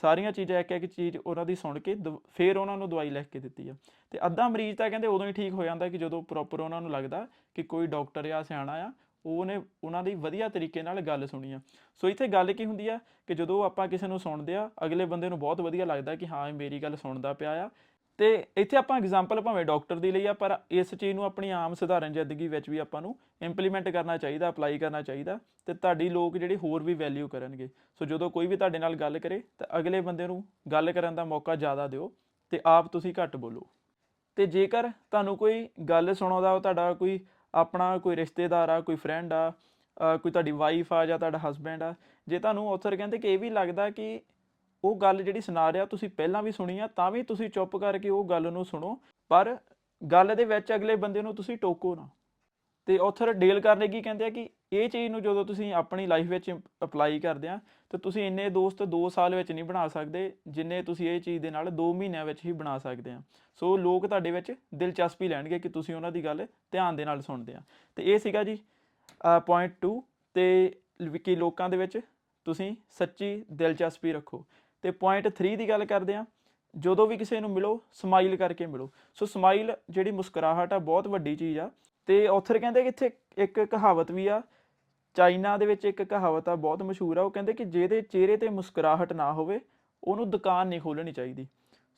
ਸਾਰੀਆਂ ਚੀਜ਼ਾਂ ਇੱਕ ਇੱਕ ਚੀਜ਼ ਉਹਨਾਂ ਦੀ ਸੁਣ ਕੇ ਦਵ- ਫਿਰ ਉਹਨਾਂ ਨੂੰ ਦਵਾਈ ਲਿਖ ਕੇ ਦਿੱਤੀ ਆ। ਤੇ ਅੱਧਾ ਮਰੀਜ਼ ਤਾਂ ਕਹਿੰਦੇ ਉਦੋਂ ਹੀ ਠੀਕ ਹੋ ਜਾਂਦਾ ਕਿ ਜਦੋਂ ਪ੍ਰੋਪਰ ਉਹਨਾਂ ਨੂੰ ਲੱਗਦਾ ਕਿ ਕੋਈ ਡਾਕਟਰ ਆ, ਸਿਆਣਾ ਆ, ਉਹਨੇ ਉਹਨਾਂ ਦੀ ਵਧੀਆ ਤਰੀਕੇ ਨਾਲ ਗੱਲ ਸੁਣੀ ਆ। ਸੋ ਇੱਥੇ ਗੱਲ ਕੀ ਹੁੰਦੀ ਆ ਕਿ ਜਦੋਂ ਆਪਾਂ ਕਿਸੇ ਨੂੰ ਸੁਣਦੇ ਆ, ਅਗਲੇ ਬੰਦੇ ਨੂੰ ਬਹੁਤ ਵਧੀਆ ਲੱਗਦਾ ਕਿ ਹਾਂ, ਇਹ ਮੇਰੀ ਗੱਲ ਸੁਣਦਾ ਪਿਆ ਆ ਤੇ ਇੱਥੇ ਆਪਾਂ ਐਗਜ਼ਾਮਪਲ ਭਾਵੇਂ ਡਾਕਟਰ ਦੀ ਲਈ ਆ, ਪਰ ਇਸ ਚੀਜ਼ ਨੂੰ ਆਪਣੀ ਆਮ ਸਧਾਰਨ ਜ਼ਿੰਦਗੀ ਵਿੱਚ ਵੀ ਆਪਾਂ ਨੂੰ ਇੰਪਲੀਮੈਂਟ ਕਰਨਾ ਚਾਹੀਦਾ ਅਪਲਾਈ ਕਰਨਾ ਚਾਹੀਦਾ ਤੇ ਤੁਹਾਡੀ ਲੋਕ ਜਿਹੜੇ ਹੋਰ ਵੀ ਵੈਲਿਊ ਕਰਨਗੇ। ਸੋ ਜਦੋਂ ਕੋਈ ਵੀ ਤੁਹਾਡੇ ਨਾਲ ਗੱਲ ਕਰੇ, ਤਾਂ ਅਗਲੇ ਬੰਦੇ ਨੂੰ ਗੱਲ ਕਰਨ ਦਾ ਮੌਕਾ ਜ਼ਿਆਦਾ ਦਿਓ ਤੇ ਆਪ ਤੁਸੀਂ ਘੱਟ ਬੋਲੋ। ਤੇ ਜੇਕਰ ਤੁਹਾਨੂੰ ਕੋਈ ਗੱਲ ਸੁਣਾਉਂਦਾ, ਉਹ ਤੁਹਾਡਾ ਕੋਈ ਆਪਣਾ ਕੋਈ ਰਿਸ਼ਤੇਦਾਰ ਆ, ਕੋਈ ਫਰੈਂਡ ਆ ਕੋਈ ਤੁਹਾਡੀ ਵਾਈਫ ਆ ਜਾਂ ਤੁਹਾਡਾ ਹਸਬੈਂਡ ਆ, ਜੇ ਤੁਹਾਨੂੰ ਆਥਰ ਕਹਿੰਦੇ ਕਿ ਇਹ ਵੀ ਲੱਗਦਾ ਕਿ ਉਹ ਗੱਲ ਜਿਹੜੀ ਸੁਣਾ ਰਿਹਾ, ਤੁਸੀਂ ਪਹਿਲਾਂ ਵੀ ਸੁਣੀ ਆ, ਤਾਂ ਵੀ ਤੁਸੀਂ ਚੁੱਪ ਕਰਕੇ ਉਹ ਗੱਲ ਨੂੰ ਸੁਣੋ। ਪਰ ਗੱਲ ਦੇ ਵਿੱਚ ਅਗਲੇ ਬੰਦੇ ਨੂੰ ਤੁਸੀਂ ਟੋਕੋ ਨਾ। ਤੇ ਆਥਰ ਡੇਲ ਕੀ ਕਹਿੰਦੇ ਆ ਕਿ ਇਹ ਚੀਜ਼ ਨੂੰ ਜਦੋਂ ਤੁਸੀਂ ਆਪਣੀ ਲਾਈਫ ਵਿੱਚ ਅਪਲਾਈ ਕਰਦੇ ਆ, ਤਾਂ ਤੁਸੀਂ ਇੰਨੇ ਦੋਸਤ 2 ਸਾਲ ਵਿੱਚ ਨਹੀਂ ਬਣਾ ਸਕਦੇ, ਜਿੰਨੇ ਤੁਸੀਂ ਇਹ ਚੀਜ਼ ਦੇ ਨਾਲ 2 ਮਹੀਨਿਆਂ ਵਿੱਚ ਹੀ ਬਣਾ ਸਕਦੇ ਆ। ਸੋ ਲੋਕ ਤੁਹਾਡੇ ਵਿੱਚ ਦਿਲਚਸਪੀ ਲੈਣਗੇ ਕਿ ਤੁਸੀਂ ਉਹਨਾਂ ਦੀ ਗੱਲ ਧਿਆਨ ਦੇ ਨਾਲ ਸੁਣਦੇ ਆ। ਤੇ ਇਹ ਸੀਗਾ ਜੀ ਪੁਆਇੰਟ 2 ਤੇ ਕਿ ਲੋਕਾਂ ਦੇ ਵਿੱਚ ਤੁਸੀਂ ਸੱਚੀ ਦਿਲਚਸਪੀ ਰੱਖੋ। ਤੇ ਪੁਆਇੰਟ 3 ਦੀ ਗੱਲ ਕਰਦੇ ਆ ਜਦੋਂ ਵੀ ਕਿਸੇ ਨੂੰ ਮਿਲੋ ਸਮਾਈਲ ਕਰਕੇ ਮਿਲੋ। ਸੋ ਸਮਾਈਲ ਜਿਹੜੀ ਮੁਸਕਰਾਹਟ ਆ, ਬਹੁਤ ਵੱਡੀ ਚੀਜ਼ ਆ। ਤੇ ਆਥਰ ਕਹਿੰਦੇ ਕਿ ਇੱਥੇ ਇੱਕ ਕਹਾਵਤ ਵੀ ਆ, ਚਾਈਨਾ ਦੇ ਵਿੱਚ ਇੱਕ ਕਹਾਵਤ ਆ, ਬਹੁਤ ਮਸ਼ਹੂਰ ਆ। ਉਹ ਕਹਿੰਦੇ ਕਿ ਜਿਹਦੇ ਚਿਹਰੇ ਤੇ ਮੁਸਕਰਾਹਟ ਨਾ ਹੋਵੇ, ਉਹਨੂੰ ਦੁਕਾਨ ਨਹੀਂ ਖੋਲਣੀ ਚਾਹੀਦੀ।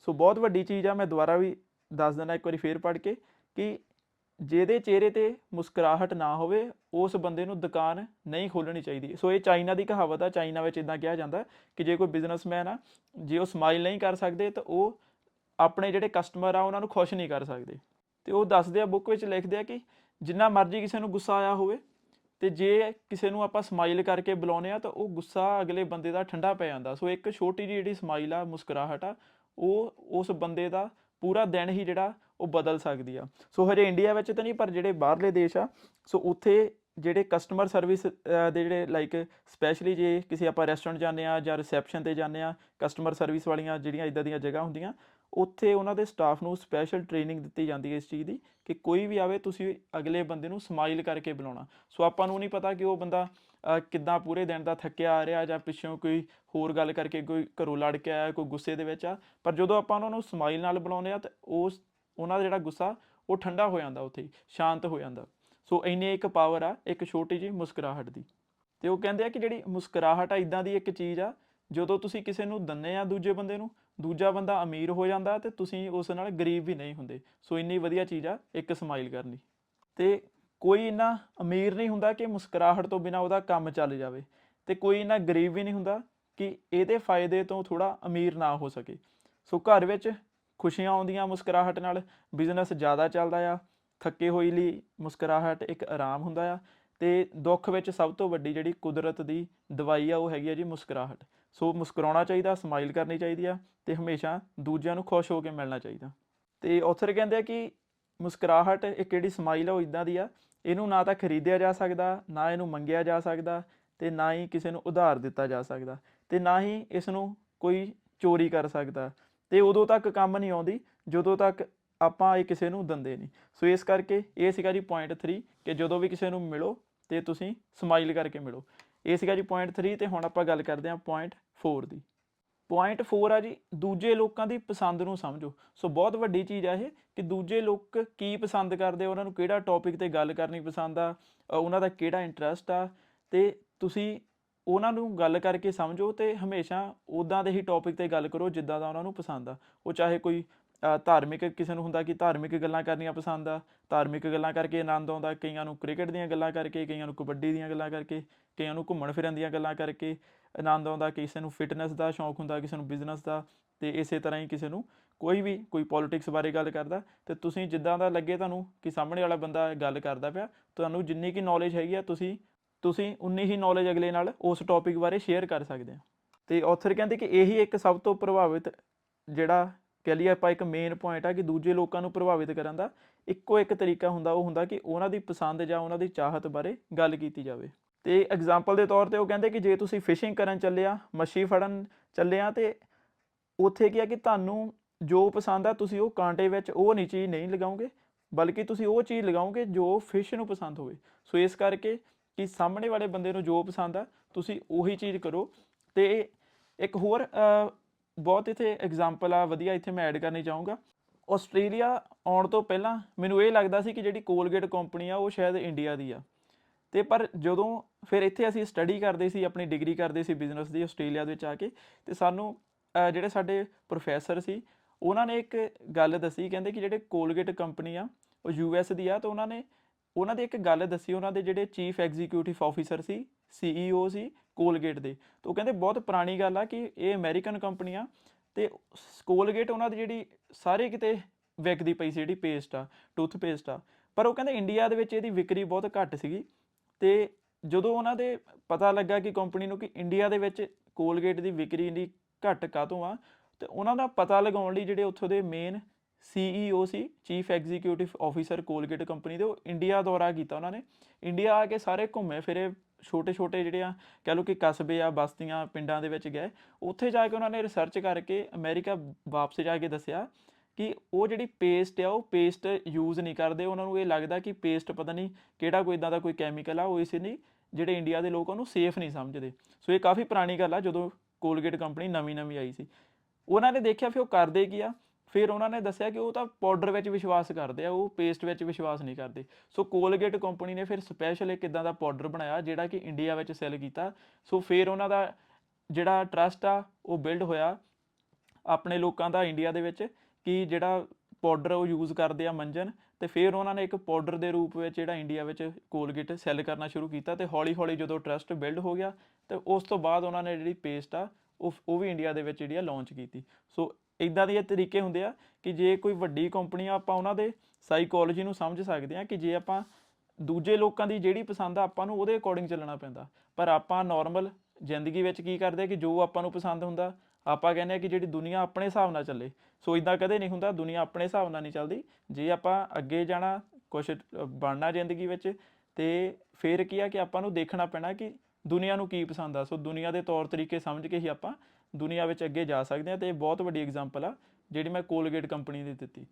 ਸੋ ਬਹੁਤ ਵੱਡੀ ਚੀਜ਼ ਆ, ਮੈਂ ਦੁਬਾਰਾ ਵੀ ਦੱਸ ਦਿੰਦਾ ਇੱਕ ਵਾਰੀ ਫੇਰ ਪੜ੍ਹ ਕੇ ਕਿ ਜਿਹਦੇ ਚਿਹਰੇ ਤੇ ਮੁਸਕਰਾਹਟ ਨਾ ਹੋਵੇ, ਉਸ ਬੰਦੇ ਨੂੰ ਦੁਕਾਨ ਨਹੀਂ ਖੋਲਣੀ ਚਾਹੀਦੀ। ਸੋ ਇਹ ਚਾਈਨਾ ਦੀ ਕਹਾਵਤ ਆ, ਚਾਈਨਾ ਵਿੱਚ ਇਦਾਂ ਕਿਹਾ ਜਾਂਦਾ ਕਿ ਜੇ ਕੋਈ ਬਿਜ਼ਨਸਮੈਨ ਆ, ਜੇ ਉਹ ਸਮਾਈਲ ਨਹੀਂ ਕਰ ਸਕਦੇ, ਤਾਂ ਉਹ ਆਪਣੇ ਜਿਹੜੇ ਕਸਟਮਰ ਆ, ਉਹਨਾਂ ਨੂੰ ਖੁਸ਼ ਨਹੀਂ ਕਰ ਸਕਦੇ। ਤੇ ਉਹ ਦੱਸਦੇ ਆ ਬੁੱਕ ਵਿੱਚ ਲਿਖਦੇ ਆ ਕਿ ਜਿੰਨਾ ਮਰਜ਼ੀ ਕਿਸੇ ਨੂੰ ਗੁੱਸਾ ਆਇਆ ਹੋਵੇ, ਤੇ ਜੇ ਕਿਸੇ ਨੂੰ ਆਪਾਂ ਸਮਾਈਲ ਕਰਕੇ ਬੁਲਾਉਂਦੇ ਆ, ਤਾਂ ਉਹ ਗੁੱਸਾ ਅਗਲੇ ਬੰਦੇ ਦਾ ਠੰਡਾ ਪੈ ਜਾਂਦਾ। ਸੋ ਇੱਕ ਛੋਟੀ ਜਿਹੀ ਜਿਹੜੀ ਸਮਾਈਲ ਆ, ਮੁਸਕਰਾਹਟ ਆ, ਉਹ ਉਸ ਬੰਦੇ ਦਾ ਪੂਰਾ ਦਿਨ ਹੀ ਜਿਹੜਾ ਉਹ ਬਦਲ ਸਕਦੀ ਆ। ਸੋ ਹਜੇ ਇੰਡੀਆ ਵਿੱਚ ਤਾਂ ਨਹੀਂ, ਪਰ ਜਿਹੜੇ ਬਾਹਰਲੇ ਦੇਸ਼ ਆ, ਸੋ ਉੱਥੇ ਜਿਹੜੇ ਕਸਟਮਰ ਸਰਵਿਸ ਦੇ ਜਿਹੜੇ ਲਾਈਕ ਸਪੈਸ਼ਲੀ ਜੇ ਕਿਸੇ ਆਪਾਂ ਰੈਸਟੋਰੈਂਟ ਜਾਂਦੇ ਆ ਜਾਂ ਰਿਸੈਪਸ਼ਨ ਤੇ ਜਾਂਦੇ ਆ ਕਸਟਮਰ ਸਰਵਿਸ ਵਾਲੀਆਂ ਜਿਹੜੀਆਂ ਇਦਾਂ ਦੀਆਂ ਜਗ੍ਹਾ ਹੁੰਦੀਆਂ, ਉੱਥੇ ਉਹਨਾਂ ਦੇ ਸਟਾਫ ਨੂੰ ਸਪੈਸ਼ਲ ਟ੍ਰੇਨਿੰਗ ਦਿੱਤੀ ਜਾਂਦੀ ਹੈ ਇਸ ਚੀਜ਼ ਦੀ ਕਿ ਕੋਈ ਵੀ ਆਵੇ ਤੁਸੀਂ ਅਗਲੇ ਬੰਦੇ ਨੂੰ ਸਮਾਈਲ ਕਰਕੇ ਬੁਲਾਉਣਾ। ਸੋ ਆਪਾਂ ਨੂੰ ਨਹੀਂ ਪਤਾ ਕਿ ਉਹ ਬੰਦਾ ਕਿੱਦਾਂ ਪੂਰੇ ਦਿਨ ਦਾ ਥੱਕਿਆ ਆ ਰਿਹਾ ਜਾਂ ਪਿੱਛੋਂ ਕੋਈ ਹੋਰ ਗੱਲ ਕਰਕੇ ਕੋਈ ਘਰੋਂ ਲੜ ਕੇ ਆਇਆ ਕੋਈ ਗੁੱਸੇ ਦੇ ਵਿੱਚ ਆ, ਪਰ ਜਦੋਂ ਆਪਾਂ ਉਹਨਾਂ ਨੂੰ ਸਮਾਈਲ ਨਾਲ ਬੁਲਾਉਂਦੇ ਆ ਤਾਂ ਉਸ ਉਹਨਾਂ ਦਾ ਜਿਹੜਾ ਗੁੱਸਾ, ਉਹ ਠੰਡਾ ਹੋ ਜਾਂਦਾ ਉੱਥੇ, ਸ਼ਾਂਤ ਹੋ ਜਾਂਦਾ। ਸੋ ਇੰਨੀ ਇੱਕ ਪਾਵਰ ਆ, ਇੱਕ ਛੋਟੀ ਜਿਹੀ ਮੁਸਕਰਾਹਟ ਦੀ। ਤੇ ਉਹ ਕਹਿੰਦੇ ਆ ਕਿ ਜਿਹੜੀ ਮੁਸਕਰਾਹਟ ਆ ਇਦਾਂ ਦੀ ਇੱਕ ਚੀਜ਼ ਆ, ਜਦੋਂ ਤੁਸੀਂ ਕਿਸੇ ਨੂੰ ਦੰਨੇ ਆ ਦੂਜੇ ਬੰਦੇ ਨੂੰ, ਦੂਜਾ ਬੰਦਾ ਅਮੀਰ ਹੋ ਜਾਂਦਾ ਤੇ ਤੁਸੀਂ ਉਸ ਨਾਲ ਗਰੀਬ ਵੀ ਨਹੀਂ ਹੁੰਦੇ। ਸੋ ਇੰਨੀ ਵਧੀਆ ਚੀਜ਼ ਆ, ਇੱਕ ਸਮਾਈਲ ਕਰਨੀ ਤੇ ਕੋਈ ਇੰਨਾ ਅਮੀਰ ਨਹੀਂ ਹੁੰਦਾ ਕਿ ਮੁਸਕਰਾਹਟ ਤੋਂ ਬਿਨਾ ਉਹਦਾ ਕੰਮ ਚੱਲ ਜਾਵੇ। ਤੇ ਕੋਈ ਇੰਨਾ ਗਰੀਬ ਵੀ ਨਹੀਂ ਹੁੰਦਾ ਕਿ ਇਹਦੇ ਫਾਇਦੇ ਤੋਂ ਥੋੜਾ ਅਮੀਰ ਨਾ ਹੋ ਸਕੇ। ਸੋ ਘਰ ਵਿੱਚ ਖੁਸ਼ੀਆਂ ਆਉਂਦੀਆਂ ਮੁਸਕਰਾਹਟ ਨਾਲ ਬਿਜ਼ਨਸ ਜ਼ਿਆਦਾ ਚੱਲਦਾ ਆ, ਥੱਕੇ ਹੋਈ ਲਈ ਮੁਸਕਰਾਹਟ ਇੱਕ ਆਰਾਮ ਹੁੰਦਾ ਆ ਤੇ ਦੁੱਖ ਵਿੱਚ ਸਭ ਤੋਂ ਵੱਡੀ ਜਿਹੜੀ ਕੁਦਰਤ ਦੀ ਦਵਾਈ ਆ ਉਹ ਹੈਗੀ ਆ ਜੀ ਮੁਸਕਰਾਹਟ। ਸੋ ਮੁਸਕਰਾਉਣਾ ਚਾਹੀਦਾ ਸਮਾਈਲ ਕਰਨੀ ਚਾਹੀਦੀ ਆ ਤੇ ਹਮੇਸ਼ਾ ਦੂਜਿਆਂ ਨੂੰ ਖੁਸ਼ ਹੋ ਕੇ ਮਿਲਣਾ ਚਾਹੀਦਾ। ਤੇ ਆਥਰ ਕਹਿੰਦੇ ਆ ਕਿ ਮੁਸਕਰਾਹਟ ਇੱਕ ਜਿਹੜੀ ਸਮਾਈਲ ਆ ਉਹ ਇਦਾਂ ਦੀ ਆ, ਇਹਨੂੰ ਨਾ ਤਾਂ ਖਰੀਦਿਆ ਜਾ ਸਕਦਾ, ਨਾ ਇਹਨੂੰ ਮੰਗਿਆ ਜਾ ਸਕਦਾ ਤੇ ਨਾ ਹੀ ਕਿਸੇ ਨੂੰ ਉਧਾਰ ਦਿੱਤਾ ਜਾ ਸਕਦਾ ਤੇ ਨਾ ਹੀ ਇਸ ਨੂੰ ਕੋਈ ਚੋਰੀ ਕਰ ਸਕਦਾ। ਤੇ ਉਦੋਂ ਤੱਕ ਕੰਮ ਨਹੀਂ ਆਉਂਦੀ, ਜਦੋਂ ਤੱਕ ਆਪਾਂ ਇਹ ਕਿਸੇ ਨੂੰ ਦਿੰਦੇ ਨਹੀਂ। ਸੋ ਇਸ ਕਰਕੇ ਇਹ ਸੀਗਾ ਜੀ ਪੁਆਇੰਟ 3 ਕਿ ਜਦੋਂ ਵੀ ਕਿਸੇ ਨੂੰ ਮਿਲੋ ਤੇ ਤੁਸੀਂ ਸਮਾਈਲ ਕਰਕੇ ਮਿਲੋ। ਇਹ ਸੀਗਾ ਜੀ ਪੁਆਇੰਟ 3 ਤੇ ਹੁਣ ਆਪਾਂ ਗੱਲ ਕਰਦੇ ਹਾਂ ਪੁਆਇੰਟ 4 ਦੀ। ਪੁਆਇੰਟ 4 ਆ ਜੀ, ਦੂਜੇ ਲੋਕਾਂ ਦੀ ਪਸੰਦ ਨੂੰ ਸਮਝੋ। ਸੋ ਬਹੁਤ ਵੱਡੀ ਚੀਜ਼ ਆ ਇਹ ਕਿ ਦੂਜੇ ਲੋਕ ਕੀ ਪਸੰਦ ਕਰਦੇ ਉਹਨਾਂ ਨੂੰ ਕਿਹੜਾ ਟੌਪਿਕ ਤੇ ਗੱਲ ਕਰਨੀ ਪਸੰਦ ਆ ਉਹਨਾਂ ਦਾ ਕਿਹੜਾ ਇੰਟਰਸਟ ਆ, ਤੇ ਤੁਸੀਂ ਉਹਨਾਂ ਨੂੰ ਗੱਲ ਕਰਕੇ ਸਮਝੋ ਤੇ ਹਮੇਸ਼ਾ ਉਦਾਂ ਦੇ ਹੀ ਟੌਪਿਕ ਤੇ ਗੱਲ ਕਰੋ ਜਿੱਦਾਂ ਦਾ ਉਹਨਾਂ ਨੂੰ ਪਸੰਦ ਆ। ਉਹ ਚਾਹੇ ਕੋਈ ਧਾਰਮਿਕ ਕਿਸੇ ਨੂੰ ਹੁੰਦਾ ਕਿ ਧਾਰਮਿਕ ਗੱਲਾਂ ਕਰਨੀਆਂ ਪਸੰਦ ਆ, ਧਾਰਮਿਕ ਗੱਲਾਂ ਕਰਕੇ ਆਨੰਦ ਆਉਂਦਾ, ਕਈਆਂ ਨੂੰ ਕ੍ਰਿਕਟ ਦੀਆਂ ਗੱਲਾਂ ਕਰਕੇ, ਕਈਆਂ ਨੂੰ ਕਬੱਡੀ ਦੀਆਂ ਗੱਲਾਂ ਕਰਕੇ, ਕਈਆਂ ਨੂੰ ਘੁੰਮਣ ਫਿਰਨ ਦੀਆਂ ਗੱਲਾਂ ਕਰਕੇ ਆਨੰਦ ਆਉਂਦਾ, ਕਿਸੇ ਨੂੰ ਫਿਟਨੈਸ ਦਾ ਸ਼ੌਂਕ ਹੁੰਦਾ, ਕਿਸੇ ਨੂੰ ਬਿਜ਼ਨਸ ਦਾ ਤੇ ਇਸੇ ਤਰ੍ਹਾਂ ਹੀ ਕਿਸੇ ਨੂੰ ਕੋਈ ਵੀ, ਕੋਈ ਪੋਲਿਟਿਕਸ ਬਾਰੇ ਗੱਲ ਕਰਦਾ। ਤੇ ਤੁਸੀਂ ਜਿੱਦਾਂ ਦਾ ਲੱਗੇ ਤੁਹਾਨੂੰ ਕਿ ਸਾਹਮਣੇ ਵਾਲਾ ਬੰਦਾ ਗੱਲ ਕਰਦਾ ਪਿਆ, ਤੁਹਾਨੂੰ ਜਿੰਨੀ ਕੀ ਨੌਲੇਜ ਹੈਗੀ ਆ, ਤੁਸੀਂ ਤੁਸੀਂ ਉਨੀ ਹੀ ਨੌਲੇਜ ਅਗਲੇ ਨਾਲ ਉਸ ਟੌਪਿਕ ਬਾਰੇ ਸ਼ੇਅਰ ਕਰ ਸਕਦੇ ਆ ਤੇ ਆਥਰ ਕਹਿੰਦੇ ਕਿ ਇਹੀ ਇੱਕ ਸਭ ਤੋਂ ਪ੍ਰਭਾਵਿਤ ਜਿਹੜਾ ਕਹਿ ਲਈਏ ਆਪਾਂ ਇੱਕ ਮੇਨ ਪੁਆਇੰਟ ਆ ਕਿ ਦੂਜੇ ਲੋਕਾਂ ਨੂੰ ਪ੍ਰਭਾਵਿਤ ਕਰਨ ਦਾ ਇੱਕੋ ਇੱਕ ਤਰੀਕਾ ਹੁੰਦਾ, ਉਹ ਹੁੰਦਾ ਕਿ ਉਹਨਾਂ ਦੀ ਪਸੰਦ ਜਾਂ ਉਹਨਾਂ ਦੀ ਚਾਹਤ ਬਾਰੇ ਗੱਲ ਕੀਤੀ ਜਾਵੇ। ਤੇ ਐਗਜ਼ਾਮਪਲ ਦੇ ਤੌਰ ਤੇ ਉਹ ਕਹਿੰਦੇ ਕਿ ਜੇ ਤੁਸੀਂ ਫਿਸ਼ਿੰਗ ਕਰਨ ਚੱਲੇ ਆ, ਮੱਛੀ ਫੜਨ ਚੱਲੇ ਆ, ਤੇ ਉੱਥੇ ਕੀ ਆ ਕਿ ਤੁਹਾਨੂੰ ਜੋ ਪਸੰਦ ਆ ਤੁਸੀਂ ਉਹ ਕਾਂਟੇ ਵਿੱਚ ਉਹ ਨਹੀਂ ਚੀਜ਼ ਨਹੀਂ ਲਗਾਓਗੇ, ਬਲਕਿ ਤੁਸੀਂ ਉਹ ਚੀਜ਼ ਲਗਾਓਗੇ ਜੋ ਫਿਸ਼ ਨੂੰ ਪਸੰਦ ਹੋਵੇ। ਸੋ ਇਸ ਕਰਕੇ ਕਿ ਸਾਹਮਣੇ ਵਾਲੇ ਬੰਦੇ ਨੂੰ ਜੋ ਪਸੰਦ ਆ, ਤੁਸੀਂ ਉਹੀ ਚੀਜ਼ ਕਰੋ। ਤੇ ਇੱਕ ਹੋਰ ਬਹੁਤ ਇੱਥੇ ਐਗਜ਼ਾਮਪਲ ਆ, ਵਧੀਆ ਇੱਥੇ ਮੈਂ ਐਡ ਕਰਨੀ ਚਾਹੂੰਗਾ। ਆਸਟ੍ਰੇਲੀਆ ਆਉਣ ਤੋਂ ਪਹਿਲਾਂ ਮੈਨੂੰ ਇਹ ਲੱਗਦਾ ਸੀ ਕਿ ਜਿਹੜੀ ਕੋਲਗੇਟ ਕੰਪਨੀ ਆ, ਉਹ ਸ਼ਾਇਦ ਇੰਡੀਆ ਦੀ ਆ। ਤੇ ਪਰ ਜਦੋਂ ਫਿਰ ਇੱਥੇ ਅਸੀਂ ਸਟੱਡੀ ਕਰਦੇ ਸੀ, ਆਪਣੀ ਡਿਗਰੀ ਕਰਦੇ ਸੀ ਬਿਜ਼ਨਸ ਦੀ ਆਸਟ੍ਰੇਲੀਆ ਦੇ ਵਿੱਚ ਆ ਕੇ, ਤੇ ਸਾਨੂੰ ਜਿਹੜੇ ਸਾਡੇ ਪ੍ਰੋਫੈਸਰ ਸੀ, ਉਹਨਾਂ ਨੇ ਇੱਕ ਗੱਲ ਦੱਸੀ, ਕਹਿੰਦੇ ਕਿ ਜਿਹੜੇ ਕੋਲਗੇਟ ਕੰਪਨੀ ਆ, ਉਹ ਯੂਐਸ ਦੀ ਆ, ਤਾਂ ਉਹਨਾਂ ਨੇ ਉਹਨਾਂ ਦੀ ਇੱਕ ਗੱਲ ਦੱਸੀ, ਉਹਨਾਂ ਦੇ ਜਿਹੜੇ ਚੀਫ ਐਗਜ਼ੀਕਿਊਟਿਵ ਆਫੀਸਰ ਸੀ ਸੀਈਓ ਸੀ ਕੋਲਗੇਟ ਦੇ। ਤਾਂ ਉਹ ਕਹਿੰਦੇ ਬਹੁਤ ਪੁਰਾਣੀ ਗੱਲ ਆ ਕਿ ਇਹ ਅਮਰੀਕਨ ਕੰਪਨੀ ਆ ਤੇ ਕੋਲਗੇਟ ਉਹਨਾਂ ਦੀ ਜਿਹੜੀ ਸਾਰੇ ਕਿਤੇ ਵਿਕਦੀ ਪਈ ਸੀ ਜਿਹੜੀ ਪੇਸਟ ਆ ਟੂਥ ਪੇਸਟ ਆ। ਪਰ ਉਹ ਕਹਿੰਦੇ ਇੰਡੀਆ ਦੇ ਵਿੱਚ ਇਹਦੀ ਵਿਕਰੀ ਬਹੁਤ ਘੱਟ ਸੀਗੀ ਤੇ ਜਦੋਂ ਉਹਨਾਂ ਦੇ ਪਤਾ ਲੱਗਾ ਕਿ ਕੰਪਨੀ ਨੂੰ ਕਿ ਇੰਡੀਆ ਦੇ ਵਿੱਚ ਕੋਲਗੇਟ ਦੀ ਵਿਕਰੀ ਇੰਨੀ ਘੱਟ ਕਾਹਤੋਂ ਆ, ਤੇ ਉਹਨਾਂ ਦਾ ਪਤਾ ਲਗਾਉਣ ਲਈ ਜਿਹੜੇ ਉੱਥੋਂ ਦੇ ਮੇਨ ਸੀਈਓ ਸੀ chief executive officer Colgate company ਦੇ, ਉਹ ਇੰਡੀਆ ਦੌਰਾ ਕੀਤਾ ਉਹਨਾਂ ਨੇ। ਇੰਡੀਆ ਆ ਕੇ ਸਾਰੇ ਘੁੰਮੇ, ਫਿਰੇ ਛੋਟੇ ਛੋਟੇ ਜਿਹੜੇ ਆ, ਕਹਿ ਲਓ ਕਿ ਕਸਬੇ ਆ, ਬਸਤੀਆਂ ਪਿੰਡਾਂ ਦੇ ਵਿੱਚ ਗਏ। ਉੱਥੇ ਜਾ ਕੇ ਉਹਨਾਂ ਨੇ ਰਿਸਰਚ ਕਰਕੇ ਅਮਰੀਕਾ ਵਾਪਸ ਜਾ ਕੇ ਦੱਸਿਆ ਕਿ ਉਹ ਜਿਹੜੀ ਪੇਸਟ ਆ, ਉਹ ਪੇਸਟ ਯੂਜ਼ ਨਹੀਂ ਕਰਦੇ। ਉਹਨਾਂ ਨੂੰ ਇਹ ਲੱਗਦਾ ਕਿ ਪੇਸਟ ਪਤਾ ਨਹੀਂ ਕਿਹੜਾ ਕੋਈ ਇਦਾਂ ਦਾ ਕੋਈ ਕੈਮੀਕਲ ਆ, ਉਹ ਇਸ ਨਹੀਂ ਜਿਹੜੇ ਇੰਡੀਆ ਦੇ ਲੋਕ ਉਹਨੂੰ ਸੇਫ ਨਹੀਂ ਸਮਝਦੇ। ਸੋ ਇਹ ਕਾਫੀ ਪੁਰਾਣੀ ਗੱਲ ਆ, ਜਦੋਂ ਕੋਲਗੇਟ ਕੰਪਨੀ ਨਵੀਂ ਨਵੀਂ ਆਈ ਸੀ। ਉਹਨਾਂ ਨੇ ਦੇਖਿਆ ਫਿਰ ਉਹ ਕਰਦੇ ਕੀ ਆ? ਫਿਰ ਉਹਨਾਂ ਨੇ ਦੱਸਿਆ ਕਿ ਉਹ ਤਾਂ ਪਾਊਡਰ ਵਿੱਚ ਵਿਸ਼ਵਾਸ ਕਰਦੇ ਆ, ਉਹ ਪੇਸਟ ਵਿੱਚ ਵਿਸ਼ਵਾਸ ਨਹੀਂ ਕਰਦੇ। ਸੋ ਕੋਲਗੇਟ ਕੰਪਨੀ ਨੇ ਫਿਰ ਸਪੈਸ਼ਲ ਇੱਕ ਇਦਾਂ ਦਾ ਪਾਊਡਰ ਬਣਾਇਆ ਜਿਹੜਾ ਕਿ ਇੰਡੀਆ ਵਿੱਚ ਸੈਲ ਕੀਤਾ। ਸੋ ਫਿਰ ਉਹਨਾਂ ਦਾ ਜਿਹੜਾ ਟਰਸਟ ਆ, ਉਹ ਬਿਲਡ ਹੋਇਆ ਆਪਣੇ ਲੋਕਾਂ ਦਾ ਇੰਡੀਆ ਦੇ ਵਿੱਚ ਕਿ ਜਿਹੜਾ ਪਾਊਡਰ ਉਹ ਯੂਜ਼ ਕਰਦੇ ਆ ਮੰਜਨ। ਤੇ ਫਿਰ ਉਹਨਾਂ ਨੇ ਇੱਕ ਪਾਊਡਰ ਦੇ ਰੂਪ ਵਿੱਚ ਜਿਹੜਾ ਇੰਡੀਆ ਵਿੱਚ ਕੋਲਗੇਟ ਸੈਲ ਕਰਨਾ ਸ਼ੁਰੂ ਕੀਤਾ ਤੇ ਹੌਲੀ-ਹੌਲੀ ਜਦੋਂ ਟਰਸਟ ਬਿਲਡ ਹੋ ਗਿਆ, ਤੇ ਉਸ ਤੋਂ ਬਾਅਦ ਉਹਨਾਂ ਨੇ ਜਿਹੜੀ ਪੇਸਟ ਆ, ਉਹ ਉਹ ਵੀ ਇੰਡੀਆ ਦੇ ਵਿੱਚ ਜਿਹੜੀ ਆ ਲਾਂਚ ਕੀਤੀ। ਸੋ ਇਦਾਂ ਦੇ ਤਰੀਕੇ ਹੁੰਦੇ ਆ ਕਿ ਜੇ ਕੋਈ ਵੱਡੀ ਕੰਪਨੀ ਆ, ਆਪਾਂ ਉਹਨਾਂ ਦੇ ਸਾਈਕੋਲੋਜੀ ਨੂੰ ਸਮਝ ਸਕਦੇ ਆ ਕਿ ਜੇ ਆਪਾਂ ਦੂਜੇ ਲੋਕਾਂ ਦੀ ਜਿਹੜੀ ਪਸੰਦ ਆ, ਆਪਾਂ ਨੂੰ ਉਹਦੇ ਅਕੋਰਡਿੰਗ ਚੱਲਣਾ ਪੈਂਦਾ। ਪਰ ਆਪਾਂ ਨਾਰਮਲ ਜ਼ਿੰਦਗੀ ਵਿੱਚ ਕੀ ਕਰਦੇ ਆ ਕਿ ਜੋ ਆਪਾਂ ਨੂੰ ਪਸੰਦ ਹੁੰਦਾ, ਆਪਾਂ ਕਹਿੰਦੇ ਆ ਕਿ ਜਿਹੜੀ ਦੁਨੀਆ ਆਪਣੇ ਹਿਸਾਬ ਨਾਲ ਚੱਲੇ। ਸੋ ਇਦਾਂ ਕਦੇ ਨਹੀਂ ਹੁੰਦਾ, ਦੁਨੀਆ ਆਪਣੇ ਹਿਸਾਬ ਨਾਲ ਨਹੀਂ ਚੱਲਦੀ। ਜੇ ਆਪਾਂ ਅੱਗੇ ਜਾਣਾ ਕੁਝ ਬਣਨਾ ਜ਼ਿੰਦਗੀ ਵਿੱਚ, ਤੇ ਫਿਰ ਕੀ ਆ ਕਿ ਆਪਾਂ ਨੂੰ ਦੇਖਣਾ ਪੈਣਾ ਕਿ ਦੁਨੀਆ ਨੂੰ ਕੀ ਪਸੰਦ ਆ? ਸੋ ਦੁਨੀਆ ਦੇ ਤੌਰ ਤਰੀਕੇ ਸਮਝ ਕੇ ਹੀ ਆਪਾਂ ਦੁਨੀਆ ਵਿੱਚ ਅੱਗੇ ਜਾ ਸਕਦੇ ਆ ਤੇ ਇਹ ਬਹੁਤ ਵੱਡੀ ਐਗਜ਼ਾਮਪਲ ਆ ਜਿਹੜੀ ਮੈਂ ਕੋਲਗੇਟ ਕੰਪਨੀ ਦੀ ਦਿੱਤੀ।